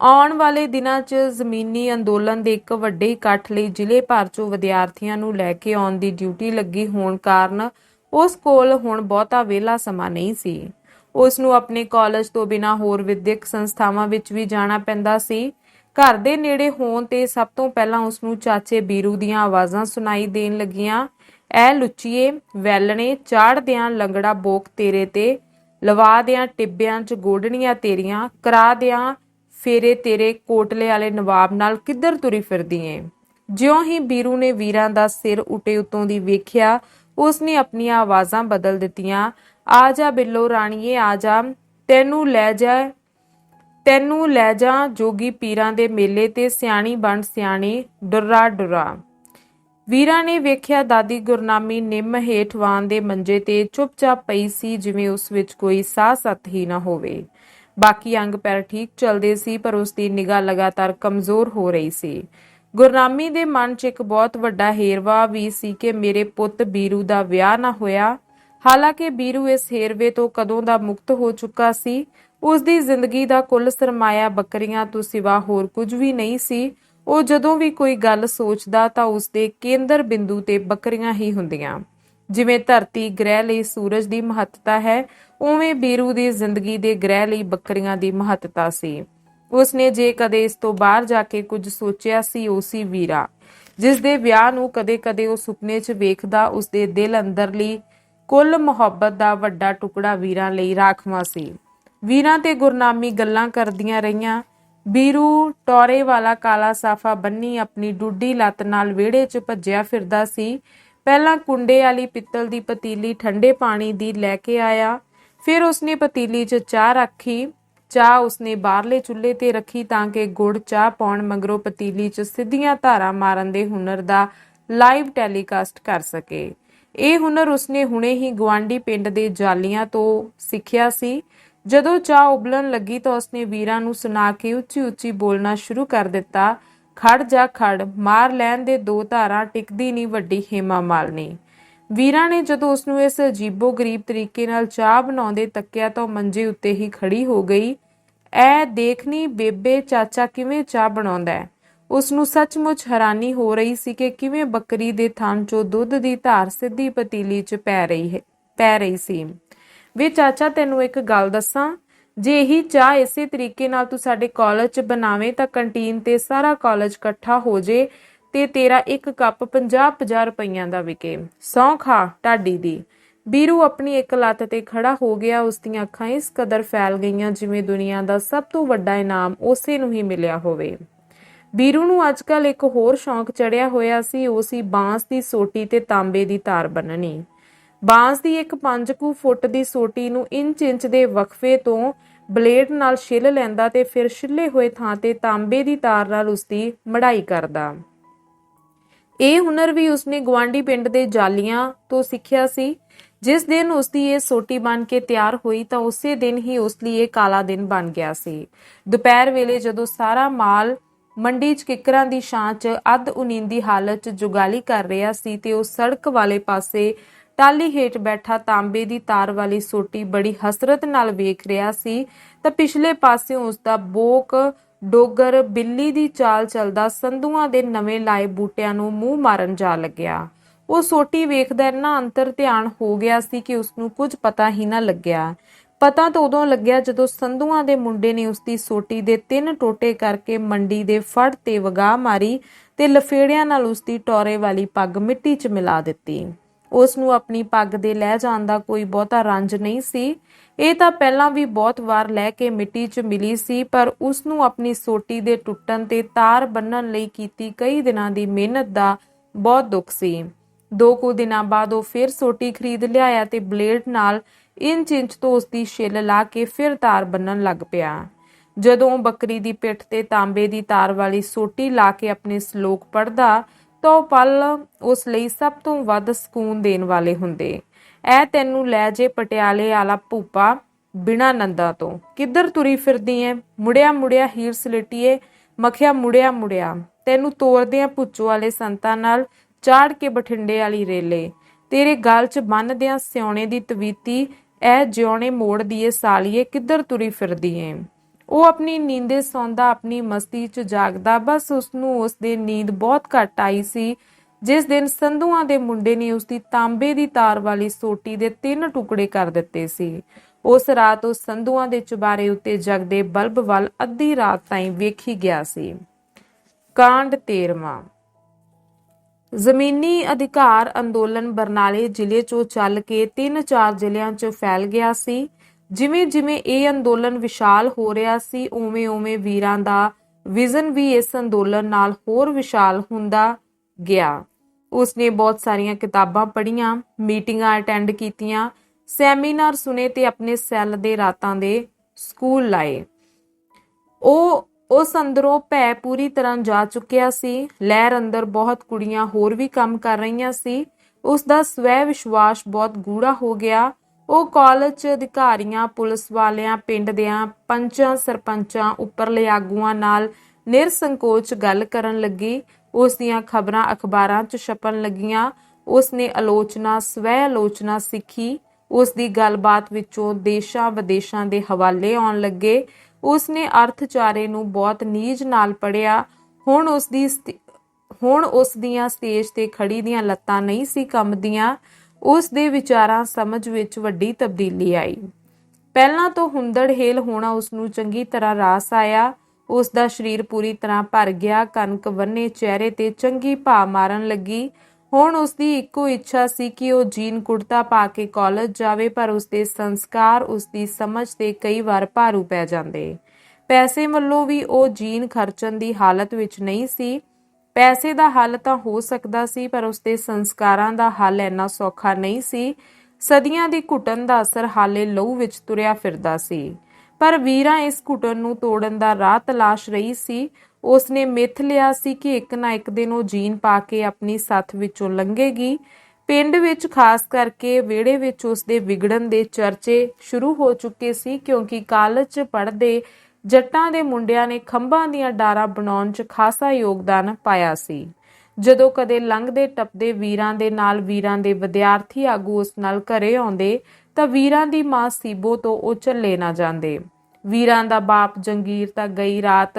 ਆਉਣ ਵਾਲੇ ਦਿਨਾਂ 'ਚ ਜ਼ਮੀਨੀ ਅੰਦੋਲਨ ਦੇ ਇੱਕ ਵੱਡੇ ਇਕੱਠ ਲਈ ਜ਼ਿਲ੍ਹੇ ਭਰ 'ਚੋਂ ਵਿਦਿਆਰਥੀਆਂ ਨੂੰ ਲੈ ਕੇ ਆਉਣ ਦੀ ਡਿਊਟੀ ਲੱਗੀ ਹੋਣ ਕਾਰਨ ਉਸ ਕੋਲ ਹੁਣ ਬਹੁਤਾ ਵਿਹਲਾ ਸਮਾਂ ਨਹੀਂ ਸੀ। ਉਸ ਨੂੰ ਆਪਣੇ ਕਾਲਜ ਤੋਂ ਬਿਨਾਂ ਹੋਰ ਵਿਦਿਅਕ ਸੰਸਥਾਵਾਂ ਵਿੱਚ ਵੀ ਜਾਣਾ ਪੈਂਦਾ ਸੀ। ਘਰ ਦੇ ਨੇੜੇ ਹੋਣ ਤੇ ਸਭ ਤੋਂ ਪਹਿਲਾਂ ਉਸ ਨੂੰ ਚਾਚੇ ਬੀਰੂ ਦੀਆਂ ਆਵਾਜ਼ਾਂ ਸੁਣਾਈ ਦੇਣ ਲੱਗੀਆਂ। ਐ ਲੁੱਚੀਏ, ਵੈਲਣੇ, ਚਾੜ ਦਿਆਂ ਲੰਗੜਾ ਬੋਕ ਤੇਰੇ ਤੇ, ਲਵਾ ਦਿਆਂ ਟਿੱਬਿਆਂ 'ਚ ਗੋਡਣੀਆਂ ਤੇਰੀਆਂ, ਕਰਾ ਦਿਆਂ ਫੇਰੇ ਤੇਰੇ ਕੋਟਲੇ ਵਾਲੇ ਨਵਾਬ ਨਾਲ ਕਿੱਧਰ ਤੁਰੀ ਫਿਰਦੀ ਏ? ਜਿਉਂ ਹੀ ਬੀਰੂ ਨੇ ਵੀਰਾਂ ਦਾ ਸਿਰ ਉਟੇ ਉਤੋਂ ਦੀ ਵੇਖਿਆ ਉਸ ਨੇ ਆਪਣੀਆਂ ਆਵਾਜ਼ਾਂ ਬਦਲ ਦਿੱਤੀਆਂ। ਆ ਜਾ ਬਿੱਲੋ ਰਾਣੀਏ, ਆ ਜਾ, ਤੈਨੂੰ ਲੈ ਜਾ ਤੈਨੂੰ ਲੈ ਜਾ ਜੋਗੀ ਪੀਰਾਂ ਦੇ ਮੇਲੇ ਤੇ ਸਿਆਣੀ ਬਣ ਸਿਆਣੀ, ਡੁਰਾ ਡੁਰਾ। ਵੀਰਾ ਨੇ ਵੇਖਿਆ ਦਾਦੀ ਗੁਰਨਾਮੀ ਨਿੰਮ ਹੇਠ ਦੇ ਮੰਜੇ ਤੇ ਚੁੱਪਚਾਪ ਪਈ ਸੀ ਜਿਵੇਂ ਉਸ ਵਿੱਚ ਕੋਈ ਸਾਹ ਸੱਤ ਹੀ ਨਾ ਹੋਵੇ। ਬਾਕੀ ਅੰਗ ਪੈਰ ਠੀਕ ਚੱਲਦੇ ਸੀ, ਪਰ ਉਸ ਦੀ ਨਿਗਾਹ ਲਗਾਤਾਰ ਕਮਜ਼ੋਰ ਹੋ ਰਹੀ ਸੀ। ਗੁਰਨਾਮੀ ਦੇ ਮਨ 'ਚ ਇੱਕ ਬਹੁਤ ਵੱਡਾ ਹੇਰਵਾ ਵੀ ਸੀ ਕਿ ਮੇਰੇ ਪੁੱਤ ਬੀਰੂ ਦਾ ਵਿਆਹ ਨਾ ਹੋਇਆ। ਹਾਲਾਂਕਿ ਬੀਰੂ ਇਸ ਹੇਰਵੇ ਤੋਂ ਕਦੋਂ ਦਾ ਮੁਕਤ ਹੋ ਚੁੱਕਾ ਸੀ ਉਸ ਦੀ ਜ਼ਿੰਦਗੀ ਦਾ ਕੁੱਲ ਸਰਮਾਇਆ ਬੱਕਰੀਆਂ ਤੋਂ ਸਿਵਾ ਹੋਰ ਕੁਝ ਵੀ ਨਹੀਂ ਸੀ। ਉਹ ਜਦੋਂ ਵੀ ਕੋਈ ਗੱਲ ਸੋਚਦਾ ਤਾਂ ਉਸ ਦੇ ਕੇਂਦਰ ਬਿੰਦੂ ਤੇ ਬੱਕਰੀਆਂ ਹੀ ਹੁੰਦੀਆਂ। ਜਿਵੇਂ ਧਰਤੀ ਗ੍ਰਹਿ ਲਈ ਸੂਰਜ ਦੀ ਮਹੱਤਤਾ ਹੈ, ਉਵੇਂ ਬੀਰੂ ਦੀ ਜ਼ਿੰਦਗੀ ਦੇ ਗ੍ਰਹਿ ਲਈ ਬੱਕਰੀਆਂ ਦੀ ਮਹੱਤਤਾ ਸੀ। ਉਸਨੇ ਜੇ ਕਦੇ ਇਸ ਤੋਂ ਬਾਹਰ ਜਾ ਕੇ ਕੁਝ ਸੋਚਿਆ ਸੀ, ਉਹ ਸੀ ਵੀਰਾ। ਜਿਸ ਦੇ ਵਿਆਹ ਨੂੰ ਕਦੇ-ਕਦੇ ਉਹ ਸੁਪਨੇ 'ਚ ਵੇਖਦਾ ਉਸ ਦੇ ਦਿਲ ਅੰਦਰਲੀ ਕੁੱਲ ਮੁਹੱਬਤ ਦਾ ਵੱਡਾ ਟੁਕੜਾ ਵੀਰਾਂ ਲਈ ਰਾਖਵਾਂ ਸੀ। ਵੀਰਾਂ ਤੇ ਗੁਰਨਾਮੀ ਗੱਲਾਂ ਕਰਦੀਆਂ ਰਹੀਆਂ। ਬੀਰੂ ਟੋਰੇ ਵਾਲਾ ਕਾਲਾ ਸਾਫਾ ਬੰਨੀ ਆਪਣੀ ਡੁੱਡੀ ਲੱਤ ਨਾਲ ਵਿਹੜੇ 'ਚ ਭੱਜਿਆ ਫਿਰਦਾ ਸੀ। ਪਹਿਲਾਂ ਕੁੰਡੇ ਵਾਲੀ ਪਿੱਤਲ ਦੀ ਪਤੀਲੀ ਠੰਡੇ ਪਾਣੀ ਦੀ ਲੈ ਕੇ ਆਇਆ। ਫਿਰ ਉਸਨੇ ਪਤੀਲੀ 'ਚ ਚਾਹ ਰੱਖੀ। ਚਾਹ ਉਸਨੇ ਬਾਹਰਲੇ ਚੁੱਲ੍ਹੇ ਤੇ ਰੱਖੀ ਤਾਂ ਕਿ ਗੁੜ ਚਾਹ ਪਾਉਣ ਮਗਰੋਂ ਪਤੀਲੀ 'ਚ ਸਿੱਧੀਆਂ ਧਾਰਾਂ ਮਾਰਨ ਦੇ ਹੁਨਰ ਦਾ ਲਾਈਵ ਟੈਲੀਕਾਸਟ ਕਰ ਸਕੇ। ਇਹ ਹੁਨਰ ਉਸਨੇ ਹੁਣੇ ਹੀ ਗਵਾਂਡੀ ਪਿੰਡ ਦੇ ਜਾਲੀਆਂ ਤੋਂ ਸਿੱਖਿਆ ਸੀ। ਜਦੋਂ ਚਾਹ ਉਬਲਣ ਲੱਗੀ ਤਾਂ ਉਸਨੇ ਵੀਰਾਂ ਨੂੰ ਸੁਣਾ ਕੇ ਉੱਚੀ ਉੱਚੀ ਬੋਲਣਾ ਸ਼ੁਰੂ ਕਰ ਦਿੱਤਾ, ਖੜ ਜਾ, ਖੜ, ਮਾਰ ਲੈਣ ਦੇ ਦੋ ਧਾਰਾਂ ਟਿਕਦੀ ਨਹੀਂ ਵੱਡੀ ਹੇਮਾ ਮਾਲਨੀ ਵੀਰਾਂ ਨੇ ਜਦੋਂ ਉਸ ਨੂੰ ਇਸ ਅਜੀਬੋ ਗਰੀਬ ਤਰੀਕੇ ਨਾਲ ਚਾਹ ਬਣਾਉਂਦੇ ਤੱਕਿਆ ਤਾਂ ਉਹ ਮੰਜੇ ਉੱਤੇ ਹੀ ਖੜੀ ਹੋ ਗਈ। ਐ ਦੇਖਨੀ ਬੇਬੇ, ਚਾਚਾ ਕਿਵੇਂ ਚਾਹ ਬਣਾਉਂਦਾ ਹੈ? ਉਸ ਨੂੰ ਸੱਚਮੁੱਚ ਹੈਰਾਨੀ ਹੋ ਰਹੀ ਸੀ ਕਿ ਕਿਵੇਂ ਬੱਕਰੀ ਦੇ ਥਣ ਚੋਂ ਦੁੱਧ ਦੀ ਧਾਰ ਸਿੱਧੀ ਪਤੀਲੀ 'ਚ ਪੈ ਰਹੀ ਹੈ, ਪੈ ਰਹੀ ਸੀ। ਵੇ ਚਾਚਾ, ਤੈਨੂੰ ਇੱਕ ਗੱਲ ਦੱਸਾਂ। ਜੇ ਇਹੀ ਚਾਹ ਇਸੇ ਤਰੀਕੇ ਨਾਲ ਤੂੰ ਸਾਡੇ ਕਾਲਜ 'ਚ ਬਣਾਵੇਂ ਤਾਂ ਕੰਟੀਨ ਤੇ ਸਾਰਾ ਕਾਲਜ ਇਕੱਠਾ ਹੋ ਜੇ ਤੇ ਤੇਰਾ ਇੱਕ ਕੱਪ 50-50 ਰੁਪਈਆਂ ਦਾ ਵਿਕੇ। ਸੌਂ ਖਾ ਢਾਡੀ ਦੀ। ਬੀਰੂ ਆਪਣੀ ਇੱਕ ਲੱਤ ਤੇ ਖੜਾ ਹੋ ਗਿਆ ਉਸ ਦੀਆਂ ਅੱਖਾਂ ਇਸ ਕਦਰ ਫੈਲ ਗਈਆਂ ਜਿਵੇਂ ਦੁਨੀਆ ਦਾ ਸਭ ਤੋਂ ਵੱਡਾ ਇਨਾਮ ਉਸੇ ਨੂੰ ਹੀ ਮਿਲਿਆ ਹੋਵੇ। ਬੀਰੂ ਨੂੰ ਅੱਜਕੱਲ ਇੱਕ ਹੋਰ ਸ਼ੌਂਕ ਚੜਿਆ ਹੋਇਆ ਸੀ, ਉਹ ਸੀ ਬਾਂਸ ਦੀ ਸੋਟੀ ਤੇ ਤਾਂਬੇ ਦੀ ਤਾਰ ਬੰਨਣੀ ਬਾਂਸ ਦੀ ਇੱਕ 5 ਕੁ ਫੁੱਟ ਦੀ ਸੋਟੀ ਨੂੰ ਇੰਚ ਇੰਚ ਦੇ ਵਕਫੇ ਤੋਂ ਬਲੇਡ ਨਾਲ ਛਿੱਲ ਲੈਂਦਾ ਤੇ ਫਿਰ ਛਿੱਲੇ ਹੋਏ ਥਾਂ ਤੇ ਤਾਂਬੇ ਦੀ ਤਾਰ ਨਾਲ ਉਸ ਦੀ ਮੜਾਈ ਕਰਦਾ। ਇਹ ਹੁਨਰ ਵੀ ਉਸਨੇ ਗਵਾਂਡੀ ਪਿੰਡ ਦੇ ਜਾਲੀਆਂ ਤੋਂ ਸਿੱਖਿਆ ਸੀ। ਜਿਸ ਦਿਨ ਉਸ ਦੀ ਇਹ ਸੋਟੀ ਬਣ ਕੇ ਤਿਆਰ ਹੋਈ ਤਾਂ ਉਸੇ ਦਿਨ ਹੀ ਉਸ ਲਈ ਇਹ ਕਾਲਾ ਦਿਨ ਬਣ ਗਿਆ ਸੀ। ਦੁਪਹਿਰ ਵੇਲੇ ਜਦੋਂ ਸਾਰਾ ਮਾਲ ਮੰਡੀ 'ਚ ਕਿਕਰਾਂ ਦੀ ਛਾਂ 'ਚ ਅੱਧ ਉਨੀਂਦੀ ਹਾਲਤ 'ਚ ਜੁਗਾਲੀ ਕਰ ਰਿਹਾ ਸੀ ਤੇ ਉਹ ਸੜਕ ਵਾਲੇ ਪਾਸੇ ਟਾਲੀ ਹੇਠ ਬੈਠਾ ਤਾਂਬੇ ਦੀ ਤਾਰ ਵਾਲੀ ਸੋਟੀ ਬੜੀ ਹਸਰਤ ਨਾਲ ਵੇਖ ਰਿਹਾ ਸੀ ਤਾਂ ਪਿਛਲੇ ਪਾਸਿਓਂ ਉਸ ਦਾ ਬੋਕ, ਡੋਗਰ, ਬਿੱਲੀ ਦੀ ਚਾਲ ਚੱਲਦਾ ਸੰਧੂਆਂ ਦੇ ਨਵੇਂ ਲਾਏ ਬੂਟਿਆਂ ਨੂੰ ਮੂੰਹ ਮਾਰਨ ਜਾ ਲੱਗਿਆ। ਉਹ ਸੋਟੀ ਵੇਖਦਾ ਇੰਨਾ ਅੰਤਰ ਧਿਆਨ ਹੋ ਗਿਆ ਸੀ ਕਿ ਉਸ ਨੂੰ ਕੁਝ ਪਤਾ ਹੀ ਨਾ ਲੱਗਿਆ। ਪਤਾ ਤਾਂ ਉਦੋਂ ਲੱਗਿਆ ਜਦੋਂ ਸੰਧੂਆਂ ਦੇ ਮੁੰਡੇ ਨੇ ਉਸ ਦੀ ਸੋਟੀ ਦੇ ਤਿੰਨ ਟੋਟੇ ਕਰਕੇ ਮੰਡੀ ਦੇ ਫੜ ਤੇ ਵਗਾ ਮਾਰੀ ਤੇ ਲਫੇੜਿਆਂ ਨਾਲ ਉਸ ਦੀ ਟੋਰੇ ਵਾਲੀ ਪੱਗ ਮਿੱਟੀ 'ਚ ਮਿਲਾ ਦਿੱਤੀ। ਉਸ ਨੂੰ ਆਪਣੀ ਪੱਗ ਦੇ ਲੈ ਜਾਣ ਦਾ ਕੋਈ ਬਹੁਤਾ ਰੰਜ ਨਹੀਂ ਸੀ। ਇਹ ਤਾਂ ਪਹਿਲਾਂ ਵੀ ਬਹੁਤ ਵਾਰ ਲੈ ਕੇ ਮਿੱਟੀ 'ਚ ਮਿਲੀ ਸੀ, ਪਰ ਉਸ ਨੂੰ ਆਪਣੀ ਸੋਟੀ ਦੇ ਟੁੱਟਣ ਤੇ ਤਾਰ ਬੰਨਣ ਲਈ ਕੀਤੀ ਕਈ ਦਿਨਾਂ ਦੀ ਮਿਹਨਤ ਦਾ ਬਹੁਤ ਦੁੱਖ ਸੀ। ਦੋ ਕੁ ਦਿਨਾਂ ਬਾਅਦ ਉਹ ਫਿਰ ਸੋਟੀ ਖਰੀਦ ਲਿਆਇਆ ਤੇ ਬਲੇਡ ਨਾਲ ਇੰਚ ਇੰਚ ਤੋਂ ਉਸ ਦੀ ਛਿੱਲ ਲਾ ਕੇ ਫਿਰ ਤਾਰ ਬੰਨਣ ਲੱਗ ਪਿਆ। ਜਦੋਂ ਬੱਕਰੀ ਦੀ ਪਿੱਠ ਤੇ ਤਾਂਬੇ ਦੀ ਤਾਰ ਵਾਲੀ ਸੋਟੀ ਲਾ ਕੇ ਆਪਣੇ ਸ਼ਲੋਕ ਪੜਦਾ ਤੋਂ ਪਲ ਉਸ ਲਈ ਸਭ ਤੋਂ ਵੱਧ ਸਕੂਨ ਦੇਣ ਵਾਲੇ ਹੁੰਦੇ। ਐ ਤੈਨੂੰ ਲੈ ਜੇ ਪਟਿਆਲੇ ਆਲਾ ਭੂਪਾ ਬਿਨਾ ਨੰਦਾ ਤੋਂ। ਕਿੱਧਰ ਤੁਰੀ ਫਿਰਦੀ ਐ? ਮੁੜਿਆ ਮੁੜਿਆ ਹੀਰ ਸਲੇਟੀਏ, ਮਖਿਆ ਮੁੜਿਆ ਮੁੜਿਆ। ਤੈਨੂੰ ਤੋਰਦੇ ਆ ਪੁੱਚੋ ਵਾਲੇ ਸੰਤਾਂ ਨਾਲ ਚਾੜ ਕੇ ਬਠਿੰਡੇ ਵਾਲੀ ਰੇਲੇ। ਤੇਰੇ ਗਲ 'ਚ ਬੰਨਦਿਆਂ ਸਿਉਣੇ ਦੀ ਤਵੀਤੀ ਐ ਜਿਉਣੇ ਮੋੜ ਦੀਏ ਸਾਲੀਏ, ਕਿੱਧਰ ਤੁਰੀ ਫਿਰਦੀ ਏ ਉਹ ਆਪਣੀ ਨੀਂਦੇ ਸੌਂਦਾ ਆਪਣੀ ਮਸਤੀ 'ਚ ਜਾਗਦਾ, ਬਸ ਉਸ ਨੂੰ ਉਸ ਦੇ ਨੀਂਦ ਬਹੁਤ ਘੱਟ ਆਈ ਸੀ। ਜਿਸ ਦਿਨ ਸੰਧੂਆਂ ਦੇ ਮੁੰਡੇ ਨੇ ਉਸ ਦੀ ਤਾਂਬੇ ਦੀ ਤਾਰ ਵਾਲੀ ਸੋਟੀ ਦੇ ਤਿੰਨ ਟੁਕੜੇ ਕਰ ਦਿੱਤੇ ਸੀ। ਉਸ ਰਾਤ ਉਸ ਸੰਧੂਆਂ ਦੇ ਚੁਬਾਰੇ ਉੱਤੇ ਜਗਦੇ ਬਲਬ ਵੱਲ ਅੱਧੀ ਰਾਤ ਤਾਈਂ ਵੇਖੀ ਗਿਆ ਸੀ। ਕਾਂਡ 13ਵਾਂ ਜ਼ਮੀਨੀ ਅਧਿਕਾਰ ਅੰਦੋਲਨ ਬਰਨਾਲੇ ਜ਼ਿਲ੍ਹੇ 'ਚੋਂ ਚੱਲ ਕੇ ਤਿੰਨ ਚਾਰ ਜ਼ਿਲ੍ਹਿਆਂ 'ਚ ਫੈਲ ਗਿਆ ਸੀ। ਜਿਵੇਂ ਜਿਵੇਂ ਇਹ ਅੰਦੋਲਨ ਵਿਸ਼ਾਲ ਹੋ ਰਿਹਾ ਸੀ ਉਵੇਂ ਉਵੇਂ ਵੀਰਾਂ ਦਾ ਵਿਜ਼ਨ ਵੀ ਇਸ ਅੰਦੋਲਨ ਨਾਲ ਹੋਰ ਵਿਸ਼ਾਲ ਹੁੰਦਾ ਗਿਆ। ਉਸਨੇ ਬਹੁਤ ਸਾਰੀਆਂ ਕਿਤਾਬਾਂ ਪੜ੍ਹੀਆਂ, ਮੀਟਿੰਗਾਂ ਅਟੈਂਡ ਕੀਤੀਆਂ, ਸੈਮੀਨਾਰ ਸੁਨੇ ਤੇ ਆਪਣੇ ਸੈੱਲ ਦੇ ਰਾਤਾਂ ਦੇ ਸਕੂਲ ਲਾਏ। ਉਹ ਉਸ ਅੰਦਰੋਂ ਭੈ ਪੂਰੀ ਤਰ੍ਹਾਂ ਜਾ ਚੁੱਕਿਆ ਸੀ, ਲਹਿਰ ਅੰਦਰ ਬਹੁਤ ਕੁੜੀਆਂ ਹੋਰ ਵੀ ਕੰਮ ਕਰ ਰਹੀਆਂ ਸੀ। ਉਸ ਦਾ ਸਵੈ ਵਿਸ਼ਵਾਸ ਬਹੁਤ ਗੂੜਾ ਹੋ ਗਿਆ। ਉਹ ਕਾਲਜ 'ਚ ਅਧਿਕਾਰੀਆਂ, ਪੁਲਿਸ ਵਾਲਿਆਂ, ਪਿੰਡ ਦਿਆਂ ਪੰਚਾਂ, ਸਰਪੰਚਾਂ ਉੱਪਰਲੇ ਆਗੂਆਂ ਨਾਲ ਨਿਰਸੰਕੋਚ ਗੱਲ ਕਰਨ ਲੱਗੀ। ਉਸ ਦੀਆਂ ਖਬਰਾਂ ਅਖਬਾਰਾਂ 'ਚ ਛਪਣ ਲੱਗੀਆਂ। ਉਸ ਨੇ ਆਲੋਚਨਾ, ਸਵੈ ਆਲੋਚਨਾ ਸਿੱਖੀ। ਉਸ ਦੀ ਗੱਲਬਾਤ ਵਿੱਚੋਂ ਦੇਸ਼ਾਂ ਵਿਦੇਸ਼ਾਂ ਦੇ ਹਵਾਲੇ ਆਉਣ ਲੱਗੇ। ਉਸ ਨੇ ਅਰਥਚਾਰੇ ਨੂੰ ਬਹੁਤ ਨੀਜ ਨਾਲ ਪੜਿਆ ਹੁਣ ਉਸ ਦੀ ਹੁਣ ਉਸ ਦੀਆਂ ਸਟੇਜ ਤੇ ਖੜੀ ਦੀਆਂ ਲੱਤਾਂ ਨਹੀਂ ਸੀ ਕੰਬਦੀਆਂ। ਉਸ ਦੇ ਵਿਚਾਰਾਂ ਸਮਝ ਵਿੱਚ ਵੱਡੀ ਤਬਦੀਲੀ ਆਈ। ਪਹਿਲਾਂ ਤੋਂ ਹੁੰਦੜ ਹੇਲ ਹੋਣਾ ਉਸ ਨੂੰ ਚੰਗੀ ਤਰ੍ਹਾਂ ਰਾਸ ਆਇਆ। ਉਸ ਦਾ ਸਰੀਰ ਪੂਰੀ ਤਰ੍ਹਾਂ ਭਰ ਗਿਆ, ਕਣਕ ਵੰਨੇ ਚਿਹਰੇ ਤੇ ਚੰਗੀ ਭਾ ਮਾਰਨ ਲੱਗੀ। ਹੁਣ ਉਸ ਦੀ ਇੱਕੋ ਇੱਛਾ ਸੀ ਕਿ ਉਹ ਜੀਨ ਕੁੜਤਾ ਪਾ ਕੇ ਕਾਲਜ ਜਾਵੇ, ਪਰ ਉਸ ਦੇ ਸੰਸਕਾਰ, ਉਸ ਦੀ ਸਮਝ ਤੇ ਕਈ ਵਾਰ ਭਾਰੂ ਪੈ ਜਾਂਦੇ। ਪੈਸੇ ਵੱਲੋਂ ਵੀ ਉਹ ਜੀਨ ਖਰਚਣ ਦੀ ਹਾਲਤ ਵਿੱਚ ਨਹੀਂ ਸੀ। ਪੈਸੇ ਦਾ ਹੱਲ ਤਾਂ ਹੋ ਸਕਦਾ ਸੀ, ਪਰ ਉਸਦੇ ਸੰਸਕਾਰਾਂ ਦਾ ਹੱਲ ਇੰਨਾ ਸੌਖਾ ਨਹੀਂ ਸੀ। ਸਦੀਆਂ ਦੀ ਘੁਟਨ ਦਾ ਅਸਰ ਹਾਲੇ ਲਹੂ ਵਿੱਚ ਤੁਰਿਆ ਫਿਰਦਾ ਸੀ। ਪਰ ਵੀਰਾਂ ਇਸ ਘੁਟਨ ਨੂੰ ਤੋੜਨ ਦਾ ਰਾਹ ਤਲਾਸ਼ ਰਹੀ ਸੀ। ਉਸਨੇ ਮਿੱਥ ਲਿਆ ਸੀ ਕਿ ਇੱਕ ਨਾ ਇੱਕ ਦਿਨ ਉਹ ਜੀਨ ਪਾ ਕੇ ਆਪਣੀ ਸੱਥ ਵਿੱਚੋਂ ਲੰਘੇਗੀ। ਪਿੰਡ ਵਿੱਚ ਖਾਸ ਕਰਕੇ ਵਿਹੜੇ ਵਿੱਚ ਉਸਦੇ ਵਿਗੜਨ ਦੇ ਚਰਚੇ ਸ਼ੁਰੂ ਹੋ ਚੁੱਕੇ ਸੀ, ਕਿਉਂਕਿ ਕਾਲਜ 'ਚ ਪੜ੍ਹਦੇ ਜੱਟਾਂ ਦੇ ਮੁੰਡਿਆਂ ਨੇ ਖੰਭਾਂ ਦੀਆਂ ਡਾਰਾਂ ਬਣਾਉਣ 'ਚ ਖਾਸਾ ਯੋਗਦਾਨ ਪਾਇਆ ਸੀ। ਜਦੋਂ ਕਦੇ ਲੰਘਦੇ ਟੱਪਦੇ ਵੀਰਾਂ ਦੇ ਨਾਲ ਵੀਰਾਂ ਦੇ ਵਿਦਿਆਰਥੀ ਆਗੂ ਉਸ ਨਾਲ ਘਰੇ ਆਉਂਦੇ, ਤਾਂ ਵੀਰਾਂ ਦੀ ਮਾਂ ਸੀਬੋ ਤੋਂ ਉਹ ਝੱਲੇ ਨਾ ਜਾਂਦੇ। ਵੀਰਾਂ ਦਾ ਬਾਪ ਜੰਗੀਰ ਤਾਂ ਗਈ ਰਾਤ,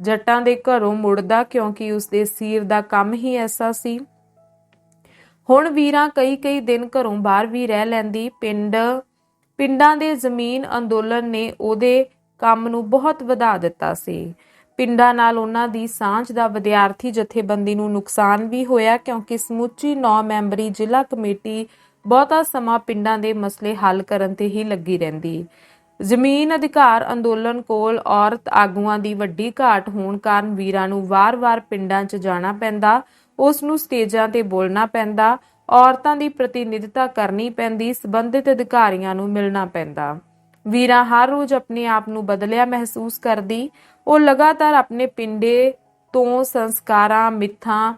ਜੱਟਾਂ ਦੇ ਘਰੋਂ ਮੁੜਦਾ ਕਿਉਂਕਿ ਉਸ ਦੇ ਸੀਰ ਦਾ ਕੰਮ ਹੀ ਐਸਾ ਸੀ। ਹੁਣ ਵੀਰਾਂ ਕਈ ਕਈ ਦਿਨ ਘਰੋਂ ਬਾਹਰ ਵੀ ਰਹਿ ਲੈਂਦੀ। ਪਿੰਡ, ਪਿੰਡਾਂ ਦੇ ਜ਼ਮੀਨ ਅੰਦੋਲਨ ਨੇ ਉਹਦੇ ਕੰਮ ਨੂੰ ਬਹੁਤ ਵਧਾ ਦਿੱਤਾ ਸੀ। ਪਿੰਡਾਂ ਨਾਲ ਉਹਨਾਂ ਦੀ ਸਾਂਝ ਦਾ ਵਿਦਿਆਰਥੀ ਜਥੇਬੰਦੀ ਨੂੰ ਨੁਕਸਾਨ ਵੀ ਹੋਇਆ ਕਿਉਂਕਿ ਸਮੁੱਚੀ 9 ਮੈਂਬਰੀ ਜ਼ਿਲ੍ਹਾ ਕਮੇਟੀ ਬਹੁਤਾ ਸਮਾਂ ਪਿੰਡਾਂ ਦੇ ਮਸਲੇ ਹੱਲ ਕਰਨ ਤੇ ਹੀ ਲੱਗੀ ਰਹਿੰਦੀ। ਜ਼ਮੀਨ ਅਧਿਕਾਰ ਅੰਦੋਲਨ ਕੋਲ ਔਰਤ ਆਗੂਆਂ ਦੀ ਵੱਡੀ ਘਾਟ ਹੋਣ ਕਾਰਨ ਵੀਰਾਂ ਨੂੰ ਵਾਰ-ਵਾਰ ਪਿੰਡਾਂ 'ਚ ਜਾਣਾ ਪੈਂਦਾ, ਉਸ ਨੂੰ ਸਟੇਜਾਂ ਤੇ ਬੋਲਣਾ ਪੈਂਦਾ, ਔਰਤਾਂ ਦੀ ਪ੍ਰਤੀਨਿਧਤਾ ਕਰਨੀ ਪੈਂਦੀ, ਸਬੰਧਿਤ ਅਧਿਕਾਰੀਆਂ ਨੂੰ ਮਿਲਣਾ ਪੈਂਦਾ। ਵੀਰਾਂ ਹਰ ਰੋਜ਼ ਆਪਣੇ ਆਪ ਨੂੰ ਬਦਲਿਆ ਮਹਿਸੂਸ ਕਰਦੀ। ਉਹ ਲਗਾਤਾਰ ਆਪਣੇ ਪਿੰਡੇ ਤੋਂ ਸੰਸਕਾਰਾਂ, ਮਿੱਥਾਂ,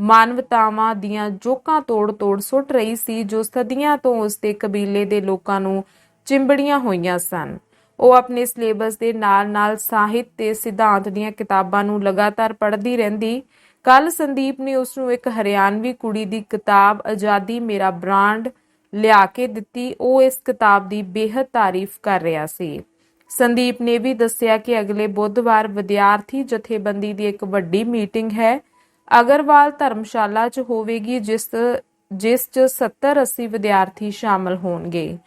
ਮਾਨਵਤਾਵਾਂ ਦੀਆਂ ਜੋਕਾਂ ਤੋੜ-ਤੋੜ ਸੁੱਟ ਰਹੀ ਸੀ, ਜੋ ਸਦੀਆਂ ਤੋਂ ਉਸ ਕਬੀਲੇ ਦੇ ਲੋਕਾਂ ਨੂੰ ਚਿੰਬੜੀਆਂ ਹੋਈਆਂ ਸਨ। ਉਹ ਆਪਣੇ ਸਿਲੇਬਸ ਦੇ ਨਾਲ-ਨਾਲ ਸਾਹਿਤ ਤੇ ਸਿਧਾਂਤ ਦੀਆਂ ਕਿਤਾਬਾਂ ਨੂੰ ਲਗਾਤਾਰ ਪੜ੍ਹਦੀ ਰਹਿੰਦੀ। ਕੱਲ ਸੰਦੀਪ ਨੇ ਉਸ ਨੂੰ ਇੱਕ ਹਰਿਆਣਵੀ ਕੁੜੀ ਦੀ ਕਿਤਾਬ, ਆਜ਼ਾਦੀ ਮੇਰਾ ਬ੍ਰਾਂਡ ਲਿਆ ਕੇ ਦਿੱਤੀ, ਉਹ ਇਸ ਕਿਤਾਬ ਦੀ ਬੇਹੱਦ ਤਾਰੀਫ ਕਰ ਰਿਹਾ ਸੀ। ਸੰਦੀਪ ਨੇ ਵੀ ਦੱਸਿਆ ਕਿ ਅਗਲੇ ਬੁੱਧਵਾਰ ਵਿਦਿਆਰਥੀ ਜਥੇਬੰਦੀ ਦੀ ਇੱਕ ਵੱਡੀ ਮੀਟਿੰਗ ਹੈ। ਅਗਰਵਾਲ ਧਰਮਸ਼ਾਲਾ 'ਚ ਹੋਵੇਗੀ, ਜਿਸ ਜਿਸ 'ਚ 70 80 ਵਿਦਿਆਰਥੀ ਸ਼ਾਮਲ ਹੋਣਗੇ।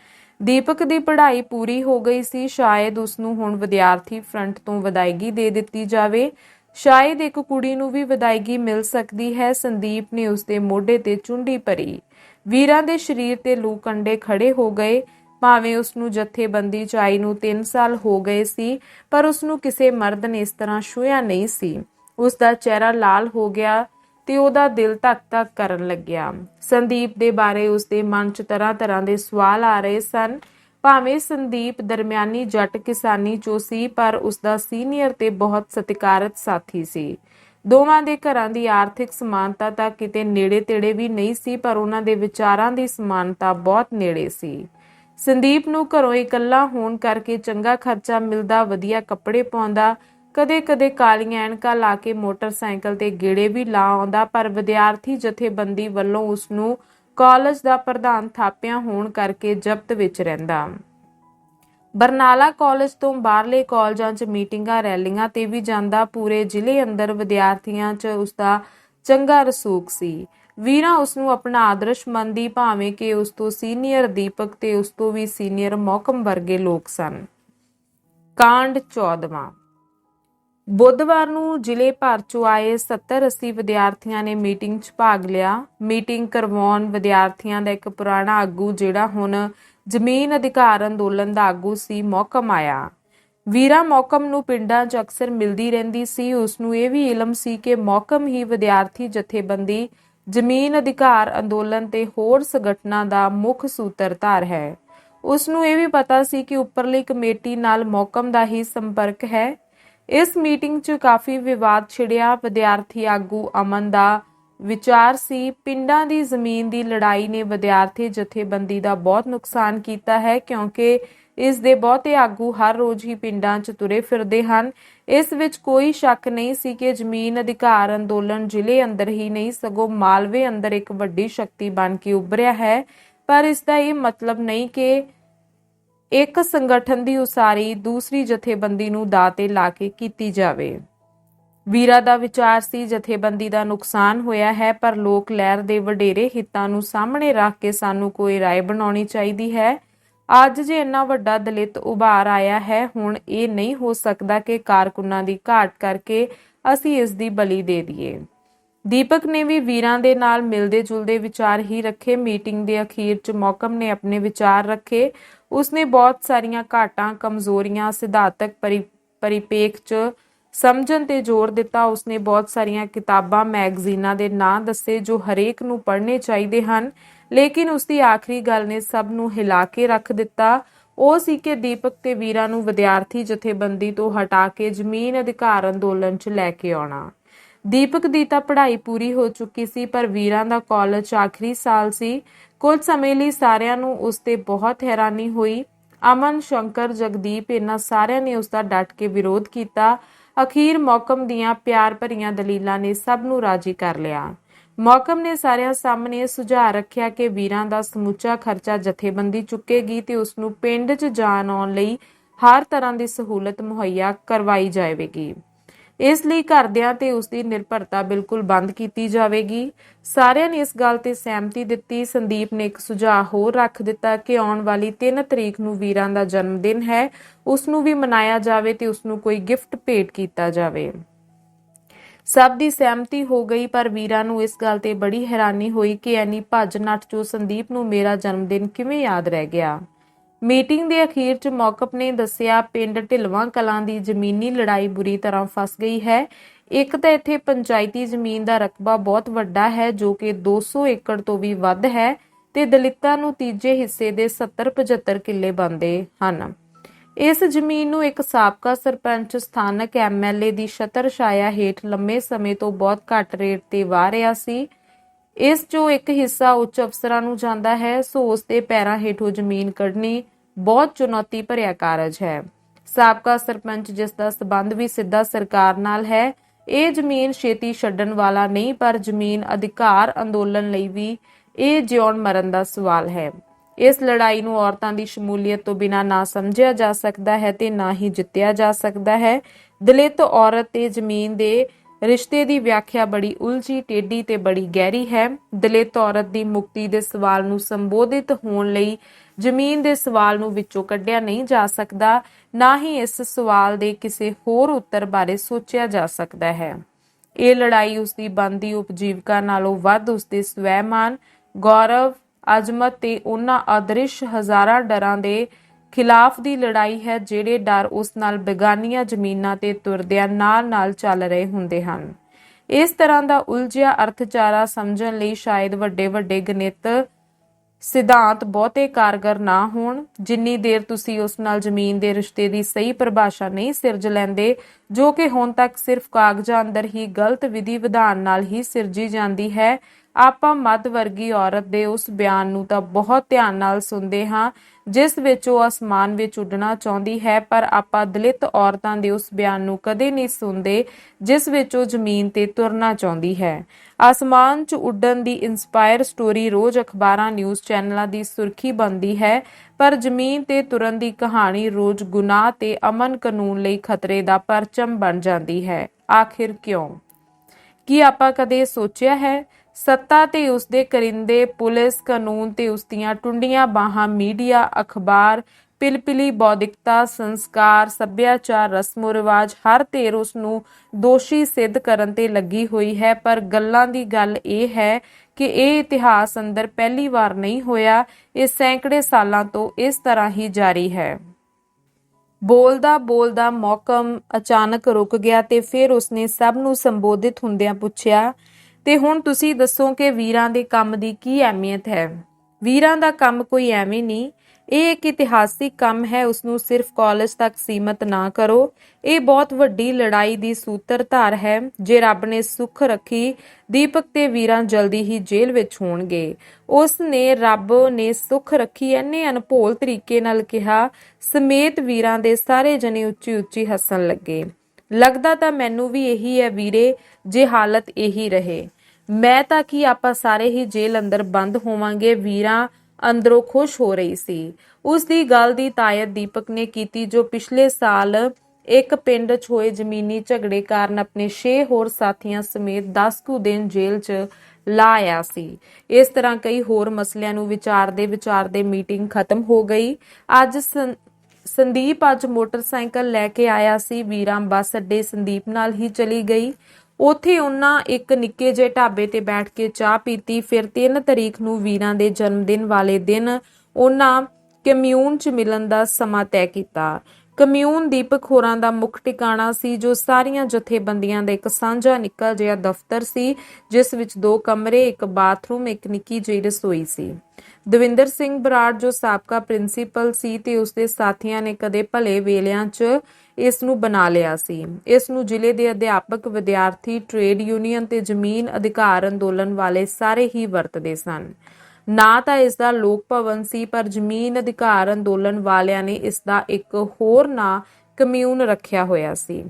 ਦੀਪਕ ਦੀ ਪੜ੍ਹਾਈ ਪੂਰੀ ਹੋ ਗਈ ਸੀ, ਸ਼ਾਇਦ ਉਸ ਨੂੰ ਹੁਣ ਵਿਦਿਆਰਥੀ ਫਰੰਟ ਤੋਂ ਵਿਦਾਇਗੀ ਦੇ ਦਿੱਤੀ ਜਾਵੇ। ਸ਼ਾਇਦ ਇੱਕ ਕੁੜੀ ਨੂੰ ਵੀ ਵਿਦਾਇਗੀ ਮਿਲ ਸਕਦੀ ਹੈ, ਸੰਦੀਪ ਨੇ ਉਸ ਦੇ ਮੋਢੇ ਤੇ ਚੁੰਡੀ ਭਰੀ। ਵੀਰਾਂ ਦੇ ਸਰੀਰ ਤੇ ਲੂ ਕੰਡੇ ਖੜੇ ਹੋ ਗਏ। ਭਾਵੇਂ ਉਸ ਨੂੰ ਜਥੇਬੰਦੀ ਚ ਨੂੰ 3 ਸਾਲ ਹੋ ਗਏ ਸੀ, ਪਰ ਉਸ ਨੂੰ ਕਿਸੇ ਮਰਦ ਨੇ ਇਸ ਤਰ੍ਹਾਂ ਛੂਹਿਆ ਨਹੀਂ ਸੀ। ਉਸ ਦਾ ਚਿਹਰਾ ਲਾਲ ਹੋ ਗਿਆ ਤੇ ਉਹਦਾ ਦਿਲ ਧੱਕ-ਧੱਕ ਕਰਨ ਲੱਗਿਆ। ਸੰਦੀਪ ਦੇ ਬਾਰੇ ਉਸ ਦੇ ਮਨ 'ਚ ਤਰ੍ਹਾਂ-ਤਰ੍ਹਾਂ ਦੇ ਸਵਾਲ ਆ ਰਹੇ ਸਨ। ਭਾਵੇਂ ਸੰਦੀਪ ਦਰਮਿਆਨੀ ਜੱਟ ਕਿਸਾਨੀ ਚੋਂ ਸੀ, ਪਰ ਉਸ ਦਾ ਸੀਨੀਅਰ ਤੇ ਬਹੁਤ ਸਤਿਕਾਰਤ ਸਾਥੀ ਸੀ। ਦੋਵਾਂ ਦੇ ਘਰਾਂ ਦੀ ਆਰਥਿਕ ਸਮਾਨਤਾ ਤਾਂ ਕਿਤੇ ਨੇੜੇ-ਤੇੜੇ ਵੀ ਨਹੀਂ ਸੀ, ਪਰ ਉਹਨਾਂ ਦੇ ਵਿਚਾਰਾਂ ਦੀ ਸਮਾਨਤਾ ਬਹੁਤ ਨੇੜੇ ਸੀ। ਸੰਦੀਪ ਨੂੰ ਘਰੋਂ ਇਕੱਲਾ ਹੋਣ ਕਰਕੇ ਚੰਗਾ ਖਰਚਾ ਮਿਲਦਾ, ਵਧੀਆ ਕੱਪੜੇ ਪਾਉਂਦਾ, ਕਦੇ-ਕਦੇ ਕਾਲੀਆਂ ਐਨਕਾਂ ਲਾ ਕੇ ਮੋਟਰਸਾਈਕਲ ਤੇ ਗੇੜੇ ਵੀ ਲਾ ਆਉਂਦਾ, ਪਰ ਵਿਦਿਆਰਥੀ ਜਥੇਬੰਦੀ ਵੱਲੋਂ ਉਸ ਨੂੰ ਕਾਲਜ ਦਾ ਪ੍ਰਧਾਨ ਥਾਪਿਆ ਹੋਣ ਕਰਕੇ ਜ਼ਬਤ ਵਿੱਚ ਰਹਿੰਦਾ। ਬਰਨਾਲਾ ਕਾਲਜ ਤੋਂ ਬਾਹਰਲੇ ਕਾਲਜਾਂ 'ਚ ਮੀਟਿੰਗਾਂ, ਰੈਲੀਆਂ ਤੇ ਵੀ ਜਾਂਦਾ ਪੂਰੇ ਜ਼ਿਲ੍ਹੇ ਅੰਦਰ ਵਿਦਿਆਰਥੀਆਂ 'ਚ ਉਸ ਦਾ ਚੰਗਾ ਰਸੂਖ ਸੀ। ਵੀਰਾ ਉਸ ਨੂੰ ਆਪਣਾ ਆਦਰਸ਼ ਮੰਨਦੀ ਭਾਵੇਂ ਕਿ ਉਸ ਤੋਂ ਸੀਨੀਅਰ ਦੀਪਕ ਤੇ ਉਸ ਤੋਂ ਵੀ ਸੀਨੀਅਰ ਮੌਕਮ ਵਰਗੇ ਲੋਕ ਸਨ। ਕਾਂਡ 14ਵਾਂ ਬੁੱਧਵਾਰ ਨੂੰ ਜ਼ਿਲ੍ਹੇ ਭਰ ਚੋਂ ਆਏ 70 80 ਵਿਦਿਆਰਥੀਆਂ ਨੇ ਮੀਟਿੰਗ 'ਚ ਭਾਗ ਲਿਆ। ਮੀਟਿੰਗ ਕਰਵਾਉਣ ਵਿਦਿਆਰਥੀਆਂ ਦਾ ਇੱਕ ਪੁਰਾਣਾ ਆਗੂ ਜਿਹੜਾ ਹੁਣ ਜ਼ਮੀਨ ਅਧਿਕਾਰ ਅੰਦੋਲਨ ਦਾ ਆਗੂ ਸੀ ਮੌਕਮ ਆਇਆ। ਵੀਰਾ ਮੌਕਮ ਨੂੰ ਪਿੰਡਾਂ 'ਚ ਅਕਸਰ ਮਿਲਦੀ ਰਹਿੰਦੀ ਸੀ। ਉਸ ਨੂੰ ਇਹ ਵੀ ਇਲਮ ਸੀ ਕਿ ਮੌਕਮ ਹੀ ਵਿਦਿਆਰਥੀ ਜਥੇਬੰਦੀ, ਜ਼ਮੀਨ ਅਧਿਕਾਰ ਅੰਦੋਲਨ ਤੇ ਹੋਰ ਸੰਗਠਨਾਂ ਦਾ ਮੁੱਖ ਸੂਤਰਧਾਰ ਹੈ। ਉਸ ਨੂੰ ਇਹ ਵੀ ਪਤਾ ਸੀ ਕਿ ਉੱਪਰਲੀ ਕਮੇਟੀ ਨਾਲ ਮੌਕਮ ਦਾ ਹੀ ਸੰਪਰਕ ਹੈ। ਇਸ ਮੀਟਿੰਗ 'ਚ ਕਾਫੀ ਵਿਵਾਦ ਛਿੜਿਆ। ਵਿਦਿਆਰਥੀ ਆਗੂ ਅਮਨ ਦਾ ਵਿਚਾਰ ਸੀ, ਪਿੰਡਾਂ ਦੀ ਜ਼ਮੀਨ ਦੀ ਲੜਾਈ ਨੇ ਵਿਦਿਆਰਥੀ ਜਥੇਬੰਦੀ ਦਾ ਬਹੁਤ ਨੁਕਸਾਨ ਕੀਤਾ ਹੈ, ਕਿਉਂਕਿ ਇਸ ਦੇ ਬਹੁਤੇ ਆਗੂ ਹਰ ਰੋਜ਼ ਹੀ ਪਿੰਡਾਂ 'ਚ ਤੁਰੇ ਫਿਰਦੇ ਹਨ। ਇਸ ਵਿੱਚ ਕੋਈ ਸ਼ੱਕ ਨਹੀਂ ਸੀ ਕਿ ਜ਼ਮੀਨ ਅਧਿਕਾਰ ਅੰਦੋਲਨ ਜ਼ਿਲ੍ਹੇ ਅੰਦਰ ਹੀ ਨਹੀਂ, ਸਗੋਂ ਮਾਲਵੇ ਅੰਦਰ ਇੱਕ ਵੱਡੀ ਸ਼ਕਤੀ ਬਣ ਕੇ ਉੱਭਰਿਆ ਹੈ। ਪਰ ਇਸ ਦਾ ਇਹ ਮਤਲਬ ਨਹੀਂ ਕਿ ਇੱਕ ਸੰਗਠਨ ਦੀ ਉਸਾਰੀ ਦੂਸਰੀ ਜਥੇਬੰਦੀ ਨੂੰ ਦਾਅ ਤੇ ਲਾ ਕੇ ਕੀਤੀ ਜਾਵੇ। ਵੀਰਾ ਦਾ ਵਿਚਾਰ ਸੀ ਜਥੇਬੰਦੀ ਦਾ ਨੁਕਸਾਨ ਹੋਇਆ ਹੈ ਪਰ ਲੋਕ ਲਹਿਰ ਦੇ ਵਡੇਰੇ ਹਿੱਤਾਂ ਨੂੰ ਸਾਹਮਣੇ ਰੱਖ ਕੇ ਸਾਨੂੰ ਕੋਈ رائے ਬਣਾਉਣੀ ਚਾਹੀਦੀ ਹੈ ਅੱਜ ਜੇ ਇੰਨਾ ਵੱਡਾ ਦਲਿਤ ਉਭਾਰ ਆਇਆ ਹੈ ਹੁਣ ਇਹ ਨਹੀਂ ਹੋ ਸਕਦਾ ਕਿ ਕਾਰਕੁਨਾਂ ਦੀ ਘਾਟ ਕਰਕੇ ਅਸੀਂ ਇਸ ਦੀ ਬਲੀ ਦੇ ਦਈਏ ਦੀਪਕ ਨੇ ਵੀ ਵੀਰਾਂ ਦੇ ਨਾਲ ਮਿਲਦੇ ਜੁਲਦੇ ਵਿਚਾਰ ਹੀ ਰੱਖੇ ਮੀਟਿੰਗ ਦੇ ਅਖੀਰ 'ਚ ਮੌਕਮ ਨੇ ਆਪਣੇ ਵਿਚਾਰ ਰੱਖੇ ਉਸਨੇ ਬਹੁਤ ਸਾਰੀਆਂ ਘਾਟਾਂ ਕਮਜ਼ੋਰੀਆਂ ਸਿਧਾਂਤਕ ਪਰਿ- ਪਰਿਪੇਖ 'ਚ ਸਮਝਣ ਤੇ ਜ਼ੋਰ ਦਿੱਤਾ ਉਸਨੇ ਬਹੁਤ ਸਾਰੀਆਂ ਕਿਤਾਬਾਂ, ਮੈਗਜ਼ੀਨਾਂ ਦੇ ਨਾਂ ਦੱਸੇ ਜੋ ਹਰੇਕ ਨੂੰ ਪੜ੍ਹਨੇ ਚਾਹੀਦੇ ਹਨ। ਲੇਕਿਨ ਉਸਦੀ ਆਖਰੀ ਗੱਲ ਨੇ ਸਭ ਨੂੰ ਹਿਲਾ ਕੇ ਰੱਖ ਦਿੱਤਾ। ਉਹ ਸੀ ਕਿ ਦੀਪਕ ਤੇ ਵੀਰਾਂ ਨੂੰ ਵਿਦਿਆਰਥੀ ਜਥੇਬੰਦੀ ਤੋਂ ਹਟਾ ਕੇ ਜ਼ਮੀਨ ਅਧਿਕਾਰ ਅੰਦੋਲਨ 'ਚ ਲੈ ਕੇ ਆਉਣਾ। ਦੀਪਕ ਦੀ ਤਾਂ ਪੜ੍ਹਾਈ ਪੂਰੀ ਹੋ ਚੁੱਕੀ ਸੀ, ਪਰ ਵੀਰਾਂ ਦਾ ਕਾਲਜ ਆਖਰੀ ਸਾਲ ਸੀ। ਕੁਝ ਸਮੇਂ ਲਈ ਸਾਰਿਆਂ ਨੂੰ ਉਸ ਤੇ ਬਹੁਤ ਹੈਰਾਨੀ ਹੋਈ। ਅਮਨ, ਸ਼ੰਕਰ, ਜਗਦੀਪ ਇਹਨਾਂ ਸਾਰਿਆਂ ਨੇ ਉਸ ਦਾ ਡਟ ਕੇ ਵਿਰੋਧ ਕੀਤਾ। ਅਖੀਰ ਮੌਕਮ ਦੀਆਂ ਪਿਆਰ ਭਰੀਆਂ ਦਲੀਲਾਂ ਨੇ ਸਭ ਨੂੰ ਰਾਜੀ ਕਰ ਲਿਆ। ਮੌਕਮ ਨੇ ਸਾਰਿਆਂ ਸਾਹਮਣੇ ਸੁਝਾਅ ਰੱਖਿਆ ਕਿ ਵੀਰਾਂ ਦਾ ਸਮੁੱਚਾ ਖਰਚਾ ਜਥੇਬੰਦੀ ਚੁੱਕੇਗੀ ਤੇ ਉਸ ਨੂੰ ਪਿੰਡ 'ਚ ਜਾਣ ਆਉਣ ਲਈ ਹਰ ਤਰ੍ਹਾਂ ਦੀ ਸਹੂਲਤ ਮੁਹੱਈਆ ਕਰਵਾਈ ਜਾਵੇਗੀ। ਇਸ ਲਈ ਘਰਦਿਆਂ ਤੇ ਉਸ ਦੀ ਨਿਰਭਰਤਾ ਬਿਲਕੁਲ ਬੰਦ ਕੀਤੀ ਜਾਵੇਗੀ। ਸਾਰਿਆਂ ਨੇ ਇਸ ਗੱਲ ਤੇ ਸਹਿਮਤੀ ਦਿੱਤੀ। ਸੰਦੀਪ ਨੇ ਇੱਕ ਸੁਝਾਅ ਹੋਰ ਰੱਖ ਦਿੱਤਾ ਕਿ ਆਉਣ ਵਾਲੀ 3 ਤਰੀਕ ਨੂੰ ਵੀਰਾਂ ਦਾ ਜਨਮ ਦਿਨ ਹੈ। ਉਸ ਨੂੰ ਵੀ ਮਨਾਇਆ ਜਾਵੇ ਤੇ ਉਸ ਨੂੰ ਕੋਈ ਗਿਫਟ ਭੇਟ ਕੀਤਾ ਜਾਵੇ। ਸਭ ਦੀ ਸਹਿਮਤੀ ਹੋ ਗਈ, ਪਰ ਵੀਰਾਂ ਨੂੰ ਇਸ ਗੱਲ ਤੇ ਬੜੀ ਹੈਰਾਨੀ ਹੋਈ ਕਿ ਐਨੀ ਭੱਜ ਨੱਠ ਜੋ ਸੰਦੀਪ ਨੂੰ ਮੇਰਾ ਜਨਮ ਦਿਨ ਕਿਵੇਂ ਯਾਦ ਰਹਿ ਗਿਆ। ਮੀਟਿੰਗ ਦੇ ਅਖੀਰ 'ਚ ਮੌਕਪ ਨੇ ਦੱਸਿਆ, ਪਿੰਡ ਢਿਲਵਾਂ ਕਲਾਂ ਦੀ ਜ਼ਮੀਨੀ ਲੜਾਈ ਬੁਰੀ ਤਰ੍ਹਾਂ ਫਸ ਗਈ ਹੈ। ਇੱਕ ਤਾਂ ਇੱਥੇ ਪੰਚਾਇਤੀ ਜ਼ਮੀਨ ਦਾ ਰਕਬਾ ਬਹੁਤ ਵੱਡਾ ਹੈ, ਜੋ ਕਿ 200 ਏਕੜ ਤੋਂ ਵੀ ਵੱਧ ਹੈ ਤੇ ਦਲਿਤਾਂ ਨੂੰ ਤੀਜੇ ਹਿੱਸੇ ਦੇ 70-75 ਕਿੱਲੇ ਬਣਦੇ ਹਨ। ਇਸ ਜ਼ਮੀਨ ਨੂੰ ਇੱਕ ਸਾਬਕਾ ਸਰਪੰਚ, ਸਥਾਨਕ ਐਮਐਲਏ ਦੀ ਛਤਰ ਛਾਇਆ ਹੇਠ ਲੰਮੇ ਸਮੇਂ ਤੋਂ ਬਹੁਤ ਘੱਟ ਰੇਟ ਤੇ ਵਾਹ ਰਿਹਾ ਸੀ। ਇਸ ਚੋਂ ਇੱਕ ਹਿੱਸਾ ਉੱਚ ਅਫਸਰਾਂ ਨੂੰ ਜਾਂਦਾ ਹੈ, ਸੋ ਉਸ ਦੇ ਪੈਰਾਂ ਹੇਠੋਂ ਜ਼ਮੀਨ ਕੱਢਣੀ ਬਹੁਤ ਚੁਣੌਤੀ ਭਰਿਆ ਕਾਰਜ ਹੈ। ਸਾਬਕਾ ਸਰਪੰਚ, ਜਿਸ ਦਾ ਸਬੰਧ ਵੀ ਸਿੱਧਾ ਸਰਕਾਰ ਨਾਲ ਹੈ, ਇਹ ਜ਼ਮੀਨ ਛੇਤੀ ਛੱਡਣ ਵਾਲਾ ਨਹੀਂ, ਪਰ ਜ਼ਮੀਨ ਅਧਿਕਾਰ ਅੰਦੋਲਨ ਲਈ ਵੀ ਇਹ ਜਿਉਣ ਮਰਨ ਦਾ ਸਵਾਲ ਹੈ। ਇਸ ਲੜਾਈ ਨੂੰ ਔਰਤਾਂ ਦੀ ਸ਼ਮੂਲੀਅਤ ਤੋਂ ਬਿਨਾਂ ਨਾ ਸਮਝਿਆ ਜਾ ਸਕਦਾ ਹੈ ਤੇ ਨਾ ਹੀ ਜਿੱਤਿਆ ਜਾ ਸਕਦਾ ਹੈ। ਦਲਿਤ ਔਰਤ ਤੇ ਜ਼ਮੀਨ ਦੇ ਰਿਸ਼ਤੇ ਦੀ ਵਿਆਖਿਆ ਬੜੀ ਉਲਝੀ, ਟੇਢੀ ਤੇ ਬੜੀ ਗਹਿਰੀ ਹੈ। ਦਲਿਤ ਔਰਤ ਦੀ ਮੁਕਤੀ ਦੇ ਸਵਾਲ ਨੂੰ ਸੰਬੋਧਿਤ ਹੋਣ ਲਈ ਜ਼ਮੀਨ ਦੇ ਸਵਾਲ ਨੂੰ ਵਿੱਚੋਂ ਕੱਢਿਆ ਨਹੀਂ ਜਾ ਸਕਦਾ, ਨਾ ਹੀ ਇਸ ਸਵਾਲ ਦੇ ਕਿਸੇ ਹੋਰ ਉੱਤਰ ਬਾਰੇ ਸੋਚਿਆ ਜਾ ਸਕਦਾ ਹੈ। ਇਹ ਲੜਾਈ ਉਸ ਦੀ ਬੰਦੀ ਉਪਜੀਵਕਾ ਨਾਲੋਂ ਵੱਧ ਉਸ ਦੇ ਸਵੈਮਾਨ, ਗੌਰਵ, ਅਜ਼ਮਤ ਤੇ ਉਹਨਾਂ ਅਦ੍ਰਿਸ਼ ਹਜ਼ਾਰਾਂ ਡਰਾਂ ਦੇ ਖਿਲਾਫ ਦੀ ਲੜਾਈ ਹੈ, ਜਿਹੜੇ ਡਰ ਉਸ ਨਾਲ ਬੇਗਾਨੀਆਂ ਜ਼ਮੀਨਾਂ ਤੇ ਤੁਰਦਿਆਂ ਨਾਲ-ਨਾਲ ਚੱਲ ਰਹੇ ਹੁੰਦੇ ਹਨ। ਇਸ ਤਰ੍ਹਾਂ ਦਾ ਉਲਝਿਆ ਅਰਥਚਾਰਾ ਸਮਝਣ ਲਈ ਸ਼ਾਇਦ ਵੱਡੇ-ਵੱਡੇ ਗਣਿਤ ਸਿਧਾਂਤ ਬਹੁਤੇ ਕਾਰਗਰ ਨਾ ਹੋਣ। ਜਿੰਨੀ ਦੇਰ ਤੁਸੀਂ ਉਸ ਨਾਲ ਜ਼ਮੀਨ ਦੇ ਰਿਸ਼ਤੇ ਦੀ ਸਹੀ ਪਰਿਭਾਸ਼ਾ ਨਹੀਂ ਸਿਰਜ ਲੈਂਦੇ, ਜੋ ਕਿ ਹੁਣ ਤੱਕ ਸਿਰਫ ਕਾਗਜ਼ਾਂ ਅੰਦਰ ਹੀ ਗਲਤ ਵਿਧੀ ਵਿਧਾਨ ਨਾਲ ਹੀ ਸਿਰਜੀ ਜਾਂਦੀ ਹੈ, ਆਪਾਂ ਮੱਧ ਵਰਗੀ ਔਰਤ ਦੇ ਉਸ ਬਿਆਨ ਨੂੰ ਤਾਂ ਬਹੁਤ ਧਿਆਨ ਨਾਲ ਸੁਣਦੇ ਹਾਂ। ਜਿਸ ਵਿੱਚ ਉਹ ਅਸਮਾਨ ਵਿੱਚ ਉੱਡਣਾ ਚਾਹੁੰਦੀ ਹੈ, ਪਰ ਆਪਾਂ ਦਲਿਤ ਔਰਤਾਂ ਦੇ ਉਸ ਬਿਆਨ ਨੂੰ ਕਦੇ ਨਹੀਂ ਸੁਣਦੇ, ਜਿਸ ਵਿੱਚ ਉਹ ਜ਼ਮੀਨ ਤੇ ਤੁਰਨਾ ਚਾਹੁੰਦੀ ਹੈ। ਅਸਮਾਨ 'ਚ ਉੱਡਣ ਦੀ ਇਨਸਪਾਇਰ ਸਟੋਰੀ ਰੋਜ਼ ਅਖਬਾਰਾਂ ਨਿਊਜ਼ ਚੈਨਲਾਂ ਦੀ ਸੁਰਖੀ ਬਣਦੀ ਹੈ, ਪਰ ਜ਼ਮੀਨ ਤੇ ਤੁਰਨ ਦੀ ਕਹਾਣੀ ਰੋਜ਼ ਗੁਨਾਹ ਤੇ ਅਮਨ ਕਾਨੂੰਨ ਲਈ ਖਤਰੇ ਦਾ ਪਰਚਮ ਬਣ ਜਾਂਦੀ ਹੈ। ਆਖਿਰ ਕਿਉਂ? ਕੀ ਆਪਾਂ ਕਦੇ ਸੋਚਿਆ ਹੈ? ਸੱਤਾ ਤੇ ਉਸ ਦੇ ਕਰਿੰਦੇ ਪੁਲਿਸ ਕਾਨੂੰਨ ਤੇ ਉਸ ਦੀਆਂ ਟੁੰਡੀਆਂ ਬਾਹਾਂ, ਮੀਡੀਆ, ਅਖਬਾਰ, ਪਿਲਪਿਲੀ ਬੌਧਿਕਤਾ, ਸੰਸਕਾਰ, ਸੱਭਿਆਚਾਰ, ਰਸਮੋ ਰਿਵਾਜ, ਹਰ ਧਿਰ ਉਸ ਨੂੰ ਦੋਸ਼ੀ ਸਿੱਧ ਕਰਨ ਤੇ ਲੱਗੀ ਹੋਈ ਹੈ। ਪਰ ਗੱਲਾਂ ਦੀ ਗੱਲ ਇਹ ਹੈ ਕਿ ਇਹ ਇਤਿਹਾਸ ਅੰਦਰ ਪਹਿਲੀ ਵਾਰ ਨਹੀਂ ਹੋਇਆ। ਇਹ ਸੈਂਕੜੇ ਸਾਲਾਂ ਤੋਂ ਇਸ ਤਰ੍ਹਾਂ ਹੀ ਜਾਰੀ ਹੈ। ਬੋਲਦਾ ਬੋਲਦਾ ਮੌਕਮ ਅਚਾਨਕ ਰੁਕ ਗਿਆ ਤੇ ਫਿਰ ਉਸਨੇ ਸਭ ਨੂੰ ਸੰਬੋਧਿਤ ਹੁੰਦਿਆਂ ਪੁੱਛਿਆ ਤੇ ਹੁਣ ਤੁਸੀਂ ਦੱਸੋ ਕਿ ਵੀਰਾਂ ਦੇ ਕੰਮ ਦੀ ਕੀ ਅਹਿਮੀਅਤ ਹੈ? ਵੀਰਾਂ ਦਾ ਕੰਮ ਕੋਈ ਐਵੇਂ ਨਹੀਂ। ਇਹ ਇੱਕ ਇਤਿਹਾਸਿਕ ਕੰਮ ਹੈ ਉਸ ਨੂੰ ਸਿਰਫ ਕਾਲਜ ਤੱਕ ਸੀਮਤ ਨਾ ਕਰੋ। ਇਹ ਬਹੁਤ ਵੱਡੀ ਲੜਾਈ ਦੀ ਸੂਤਰਧਾਰ ਹੈ, ਜੇ ਰੱਬ ਨੇ ਸੁੱਖ ਰੱਖੀ, ਦੀਪਕ ਤੇ ਵੀਰਾਂ ਜਲਦੀ ਹੀ ਜੇਲ੍ਹ ਵਿੱਚ ਹੋਣਗੇ। ਉਸ ਨੇ ਰੱਬ ਨੇ ਸੁੱਖ ਰੱਖੀ ਐਨੇ ਅਨਭੋਲ ਤਰੀਕੇ ਨਾਲ ਕਿਹਾ, ਸਮੇਤ ਵੀਰਾਂ ਦੇ ਸਾਰੇ ਜਣੇ ਉੱਚੀ ਉੱਚੀ ਹੱਸਣ ਲੱਗੇ। ਲੱਗਦਾ ਤਾਂ ਮੈਨੂੰ ਵੀ ਇਹੀ ਹੈ ਵੀਰੇ ਜੇ ਹਾਲਤ ਇਹੀ ਰਹੇ। ਮੈਂ ਤਾਂ ਕੀ ਆਪਾਂ ਸਾਰੇ ਹੀ ਜੇਲ੍ਹ ਅੰਦਰ ਬੰਦ ਹੋਵਾਂਗੇ? ਵੀਰਾਂ ਅੰਦਰੋਂ ਖੁਸ਼ ਹੋ ਰਹੀ ਸੀ। ਉਸ ਦੀ ਗੱਲ ਦੀ ਤਾਇਦ ਦੀਪਕ ਨੇ ਕੀਤੀ ਜੋ ਪਿਛਲੇ ਸਾਲ ਇੱਕ ਪਿੰਡ 'ਚ ਹੋਏ ਜ਼ਮੀਨੀ ਝਗੜੇ ਕਾਰਨ ਆਪਣੇ 6 ਹੋਰ ਸਾਥੀਆਂ ਸਮੇਤ 10 ਕੁ ਦਿਨ ਜੇਲ੍ਹ 'ਚ ਲਾਇਆ ਸੀ। ਇਸ ਤਰ੍ਹਾਂ ਕਈ ਹੋਰ ਮਸਲਿਆਂ ਨੂੰ ਵਿਚਾਰਦੇ ਵਿਚਾਰਦੇ ਮੀਟਿੰਗ ਖਤਮ ਹੋ ਗਈ। ਅੱਜ ਸੰਦੀਪ ਅੱਜ ਮੋਟਰਸਾਈਕਲ ਲੈ ਕੇ ਆਇਆ ਸੀ। ਵੀਰਾਂ ਬੱਸ ਅੱਡੇ ਸੰਦੀਪ ਨਾਲ ਹੀ ਚਲੀ ਗਈ। ਉਥੇ ਉਹਨਾਂ ਇੱਕ ਨਿੱਕੇ ਜਿਹੇ ਢਾਬੇ ਤੇ ਬੈਠ ਕੇ ਚਾਹ ਪੀਤੀ। ਫਿਰ 3 ਤਰੀਕ ਨੂੰ ਵੀਰਾਂ ਦੇ ਜਨਮ ਦਿਨ ਵਾਲੇ ਦਿਨ ਉਹਨਾਂ ਕਮਿਊਨ 'ਚ ਮਿਲਣ ਦਾ ਸਮਾਂ ਤੈਅ ਕੀਤਾ। ਕਮਿਊਨ ਦੀਪਕ ਹੋਰਾਂ ਦਾ ਮੁੱਖ ਟਿਕਾਣਾ ਸੀ, ਜੋ ਸਾਰੀਆਂ ਜਥੇਬੰਦੀਆਂ ਦਾ ਇੱਕ ਸਾਂਝਾ ਨਿੱਕਾ ਜਿਹਾ ਦਫ਼ਤਰ ਸੀ, ਜਿਸ ਵਿੱਚ ਦੋ ਕਮਰੇ, ਇੱਕ ਬਾਥਰੂਮ, ਇੱਕ ਨਿੱਕੀ ਜਿਹੀ ਰਸੋਈ ਸੀ। ਦਵਿੰਦਰ ਸਿੰਘ ਬਰਾੜ, ਜੋ ਸਾਬਕਾ ਪ੍ਰਿੰਸੀਪਲ ਸੀ ਤੇ ਉਸਦੇ ਸਾਥੀਆਂ ਨੇ ਕਦੇ ਭਲੇ ਵੇਲਿਆਂ 'ਚ ਇਸ ਨੂੰ ਬਣਾ ਲਿਆ ਸੀ। ਇਸ ਨੂੰ ਜ਼ਿਲ੍ਹੇ ਦੇ ਅਧਿਆਪਕ, ਵਿਦਿਆਰਥੀ ਟ੍ਰੇਡ ਯੂਨੀਅਨ ਤੇ ਜ਼ਮੀਨ ਅਧਿਕਾਰ ਅੰਦੋਲਨ ਵਾਲੇ ਸਾਰੇ ਹੀ ਵਰਤਦੇ ਸਨ। ਨਾ ਤਾਂ ਇਸ ਦਾ ਲੋਕ ਭਵਨ ਸੀ, ਪਰ ਜ਼ਮੀਨ ਅਧਿਕਾਰ ਅੰਦੋਲਨ ਵਾਲਿਆਂ ਨੇ ਇਸ ਦਾ ਇੱਕ ਹੋਰ ਨਾਂ ਕਮਿਊਨ ਰੱਖਿਆ ਹੋਇਆ ਸੀ।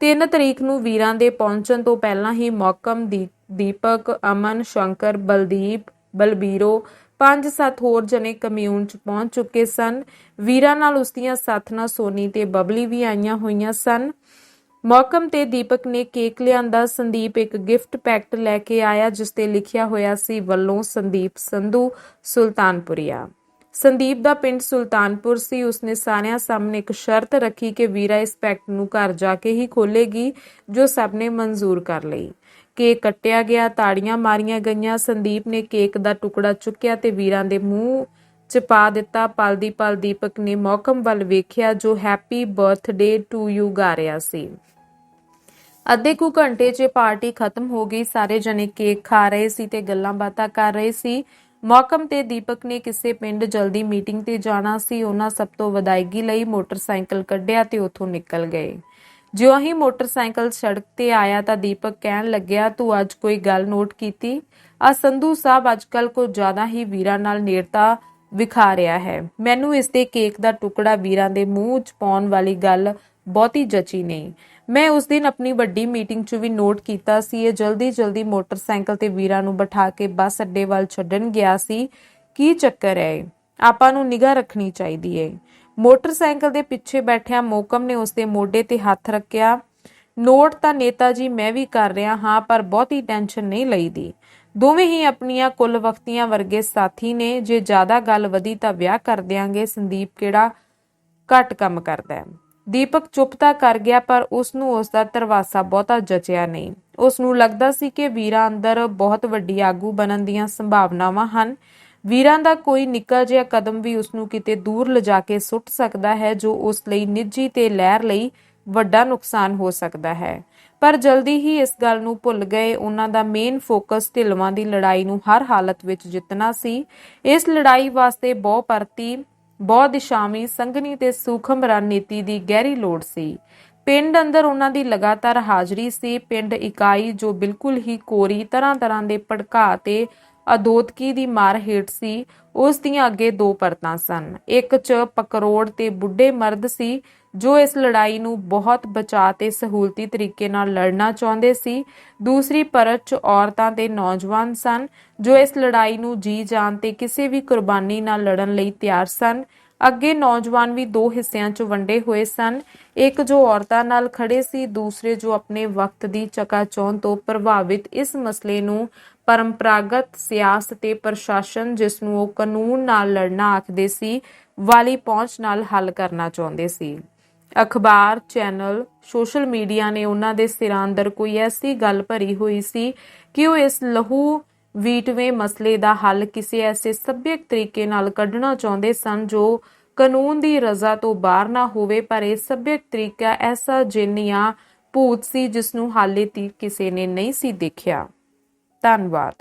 3 ਤਰੀਕ ਨੂੰ ਵੀਰਾਂ ਦੇ ਪਹੁੰਚਣ ਤੋਂ ਪਹਿਲਾਂ ਹੀ ਮੌਕਮ ਦੀਪਕ, ਅਮਨ, ਸ਼ੰਕਰ, ਬਲਦੀਪ, ਬਲਬੀਰੋ ਪੰਜ ਸੱਤ ਹੋਰ ਜਣੇ ਕਮਿਊਨ ਚ ਪਹੁੰਚ ਚੁੱਕੇ ਸਨ। ਵੀਰਾਂ ਨਾਲ ਉਸ ਦੀਆਂ ਸਾਥਣਾ ਸੋਨੀ ਤੇ ਬਬਲੀ ਵੀ ਆਈਆਂ ਹੋਈਆਂ ਸਨ। ਮੌਕਮ ਤੇ ਦੀਪਕ ਨੇ ਕੇਕ ਲਿਆਂਦਾ। ਸੰਦੀਪ ਇੱਕ ਗਿਫਟ ਪੈਕਟ ਲੈ ਕੇ ਆਇਆ, ਜਿਸ ਤੇ ਲਿਖਿਆ ਹੋਇਆ ਸੀ, ਵੱਲੋਂ ਸੰਦੀਪ ਸੰਧੂ, ਸੁਲਤਾਨਪੁਰੀਆ। ਸੰਦੀਪ ਦਾ ਪਿੰਡ ਸੁਲਤਾਨਪੁਰ ਸੀ। ਉਸਨੇ ਸਾਰਿਆਂ ਸਾਹਮਣੇ ਇੱਕ ਸ਼ਰਤ ਰੱਖੀ ਕਿ ਵੀਰਾ ਇਸ ਪੈਕਟ ਨੂੰ ਘਰ ਜਾ ਕੇ ਹੀ ਖੋਲੇਗੀ ਜੋ ਸਭ ਨੇ ਮਨਜ਼ੂਰ ਕਰ ਲਈ। ਕੇਕ ਕੱਟਿਆ ਗਿਆ, ਤਾੜੀਆਂ ਮਾਰੀਆਂ ਗਈਆਂ। ਸੰਦੀਪ ਨੇ ਕੇਕ ਦਾ ਟੁਕੜਾ ਚੁੱਕਿਆ ਤੇ ਵੀਰਾਂ ਦੇ ਮੂੰਹ ਚ ਪਾ ਦਿੱਤਾ। ਪਲ ਪਲ ਦੀਪਕ ਨੇ ਮੌਕਮ ਵੱਲ ਵੇਖਿਆ, ਜੋ ਹੈਪੀ ਬਰਥਡੇ ਟੂ ਯੂ ਗਾ ਰਿਹਾ ਸੀ। ਅੱਧੇ ਕੁ ਘੰਟੇ 'ਚ ਪਾਰਟੀ ਖਤਮ ਹੋ ਗਈ। ਸਾਰੇ ਜਣੇ ਕੇਕ ਖਾ ਰਹੇ ਸੀ ਤੇ ਗੱਲਾਂ ਬਾਤਾਂ ਕਰ ਰਹੇ ਸੀ। ਮੌਕਮ ਤੇ ਦੀਪਕ ਨੇ ਕਿਸੇ ਪਿੰਡ ਜਲਦੀ ਮੀਟਿੰਗ ਤੇ ਜਾਣਾ ਸੀ। ਉਹਨਾਂ ਸਭ ਤੋਂ ਵਧਾਈਗੀ ਲਈ ਮੋਟਰਸਾਈਕਲ ਕੱਢਿਆ ਤੇ ਉੱਥੋਂ ਨਿਕਲ ਗਏ। ਜਿਉਂ ਹੀ ਮੋਟਰਸਾਈਕਲ ਸੜਕ ਤੇ ਆਇਆ ਤਾਂ ਦੀਪਕ ਕਹਿਣ ਲੱਗਿਆ, ਤੂੰ ਅੱਜ ਕੋਈ ਗੱਲ ਨੋਟ ਕੀਤੀ? ਆ ਸੰਧੂ ਸਾਹਿਬ ਅੱਜਕੱਲ ਕੁਝ ਜ਼ਿਆਦਾ ਹੀ ਵੀਰਾਂ ਨਾਲ ਨੇੜਤਾ ਵਿਖਾ ਰਿਹਾ ਹੈ। ਮੈਨੂੰ ਇਸ ਦੇ ਕੇਕ ਦਾ ਟੁਕੜਾ ਵੀਰਾਂ ਦੇ ਮੂੰਹ 'ਚ ਪਾਉਣ ਵਾਲੀ ਗੱਲ ਬਹੁਤੀ ਜਚੀ ਨਹੀਂ। ਮੈਂ ਉਸ ਦਿਨ ਆਪਣੀ ਵੱਡੀ ਮੀਟਿੰਗ 'ਚ ਵੀ ਨੋਟ ਕੀਤਾ ਸੀ। ਇਹ ਜਲਦੀ ਜਲਦੀ ਮੋਟਰਸਾਈਕਲ ਤੇ ਵੀਰਾਂ ਨੂੰ ਬਿਠਾ ਕੇ ਬੱਸ ਅੱਡੇ ਵੱਲ ਛੱਡਣ ਗਿਆ ਸੀ। ਕੀ ਚੱਕਰ ਹੈ? ਆਪਾਂ ਨੂੰ ਨਿਗਾਹ ਰੱਖਣੀ ਚਾਹੀਦੀ ਏ। ਮੋਟਰਸਾਈਕਲ ਦੇ ਪਿੱਛੇ ਬੈਠਿਆ ਮੋਕਮ ਨੇ ਉਸਦੇ ਮੋਢੇ ਤੇ ਹੱਥ ਰੱਖਿਆ। ਨੋਟ ਤਾਂ ਨੇਤਾ ਜੀ, ਮੈਂ ਵੀ ਕਰ ਰਿਹਾ ਹਾਂ, ਪਰ ਬਹੁਤੀ ਟੈਨਸ਼ਨ ਨਹੀਂ ਲਈਦੀ। ਦੋਵੇਂ ਹੀ ਆਪਣੀਆਂ ਕੁੱਲ ਵਕਤੀਆਂ ਵਰਗੇ ਸਾਥੀ ਨੇ। ਜੇ ਜ਼ਿਆਦਾ ਗੱਲ ਵਧੀ ਤਾਂ ਵਿਆਹ ਕਰ ਦਿਆਂਗੇ। ਸੰਦੀਪ ਕਿਹੜਾ ਘੱਟ ਕੰਮ ਕਰਦਾ ਹੈ? ਦੀਪਕ ਚੁੱਪ ਤਾਂ ਕਰ ਗਿਆ, ਪਰ ਉਸ ਨੂੰ ਉਸ ਦਾ ਤਰਵਾਸਾ ਬਹੁਤਾ ਜਚਿਆ ਨਹੀਂ। ਉਸ ਨੂੰ ਲੱਗਦਾ ਸੀ ਕਿ ਵੀਰਾਂ ਅੰਦਰ ਬਹੁਤ ਵੱਡੀ ਆਗੂ ਬਣਨ ਦੀਆਂ ਸੰਭਾਵਨਾਵਾਂ ਹਨ। ਵੀਰਾਂ ਦਾ ਕੋਈ ਨਿੱਕਾ ਜਿਹਾ ਕਦਮ ਵੀ ਉਸ ਨੂੰ ਕਿਤੇ ਦੂਰ ਲਿਜਾ ਕੇ ਸੁੱਟ ਸਕਦਾ ਹੈ, ਜੋ ਉਸ ਲਈ ਨਿੱਜੀ ਤੇ ਲਹਿਰ ਲਈ ਵੱਡਾ ਨੁਕਸਾਨ ਹੋ ਸਕਦਾ ਹੈ। ਪਰ ਜਲਦੀ ਹੀ ਇਸ ਗੱਲ ਨੂੰ ਭੁੱਲ ਗਏ। ਉਹਨਾਂ ਦਾ ਮੇਨ ਫੋਕਸ ਢਿਲਵਾਂ ਦੀ ਲੜਾਈ ਨੂੰ ਹਰ ਹਾਲਤ ਵਿੱਚ ਜਿੱਤਣਾ ਸੀ। ਇਸ ਲੜਾਈ ਵਾਸਤੇ ਬਹੁ ਪਰਤੀ ਬਹੁ ਦਿਸ਼ਾਵੀ ਸੰਘਣੀ ਤੇ ਸੂਖਮ ਰਣਨੀਤੀ ਦੀ ਗਹਿਰੀ ਲੋੜ ਸੀ। ਪਿੰਡ ਅੰਦਰ ਉਹਨਾਂ ਦੀ ਲਗਾਤਾਰ ਹਾਜ਼ਰੀ ਸੀ। ਪਿੰਡ ਇਕਾਈ ਜੋ ਬਿਲਕੁਲ ਹੀ ਕੋਰੀ ਤਰ੍ਹਾਂ ਤਰ੍ਹਾਂ ਦੇ ਭੜਕਾ ਤੇ ਅਦੋਤਕੀ ਦੀ ਮਾਰ ਹੇਠ ਸੀ, ਉਸ ਦੀਆਂ ਅੱਗੇ ਦੋ ਪਰਤਾਂ ਸਨ। ਇੱਕ ਚ ਪਕਰੋੜ ਤੇ ਬੁੱਢੇ ਮਰਦ ਸੀ, ਜੋ ਇਸ ਲੜਾਈ ਨੂੰ ਬਹੁਤ ਬਚਾ ਤੇ ਸਹੂਲਤੀ ਤਰੀਕੇ ਨਾਲ ਲੜਨਾ ਚਾਹੁੰਦੇ ਸੀ। ਦੂਸਰੀ ਪਰਤ ਚ ਔਰਤਾਂ ਤੇ ਨੌਜਵਾਨ ਸਨ, ਜੋ ਇਸ ਲੜਾਈ ਨੂੰ ਜੀ ਜਾਨ ਤੇ ਕਿਸੇ ਵੀ ਕੁਰਬਾਨੀ ਨਾਲ ਲੜਨ ਲਈ ਤਿਆਰ ਸਨ। ਅੱਗੇ ਨੌਜਵਾਨ ਵੀ ਦੋ ਹਿੱਸਿਆਂ 'ਚ ਵੰਡੇ ਹੋਏ ਸਨ। ਇੱਕ ਜੋ ਔਰਤਾਂ ਨਾਲ ਖੜੇ ਸੀ, ਦੂਸਰੇ ਜੋ ਆਪਣੇ ਵਕਤ ਦੀ ਚਕਾਚੌਂਧ ਤੋਂ ਪ੍ਰਭਾਵਿਤ ਇਸ ਮਸਲੇ ਨੂੰ ਪਰੰਪਰਾਗਤ ਸਿਆਸਤ ਤੇ ਪ੍ਰਸ਼ਾਸਨ ਜਿਸ ਨੂੰ ਉਹ ਕਾਨੂੰਨ ਨਾਲ ਲੜਨਾ ਆਖਦੇ ਸੀ, ਵਾਲੀ ਪਹੁੰਚ ਨਾਲ ਹੱਲ ਕਰਨਾ ਚਾਹੁੰਦੇ ਸੀ। ਅਖਬਾਰ, ਚੈਨਲ, ਸੋਸ਼ਲ ਮੀਡੀਆ ਨੇ ਉਹਨਾਂ ਦੇ ਸਿਰਾਂ ਅੰਦਰ ਕੋਈ ਐਸੀ ਗੱਲ ਭਰੀ ਹੋਈ ਸੀ ਕਿ ਉਹ ਇਸ ਲਹੂ ਵੀਟਵੇਂ ਮਸਲੇ ਦਾ ਹੱਲ ਕਿਸੇ ਐਸੇ ਸੱਭਿਅਕ ਤਰੀਕੇ ਨਾਲ ਕੱਢਣਾ ਚਾਹੁੰਦੇ ਸਨ ਜੋ ਕਾਨੂੰਨ ਦੀ ਰਜ਼ਾ ਤੋਂ ਬਾਹਰ ਨਾ ਹੋਵੇ, ਪਰ ਇਹ ਸੱਭਿਅਕ ਤਰੀਕਾ ਐਸਾ ਜਿੰਨ ਭੂਤ ਸੀ ਜਿਸ ਨੂੰ ਹਾਲੇ ਤੱਕ ਕਿਸੇ ਨੇ ਨਹੀਂ ਸੀ ਦੇਖਿਆ। ਧੰਨਵਾਦ।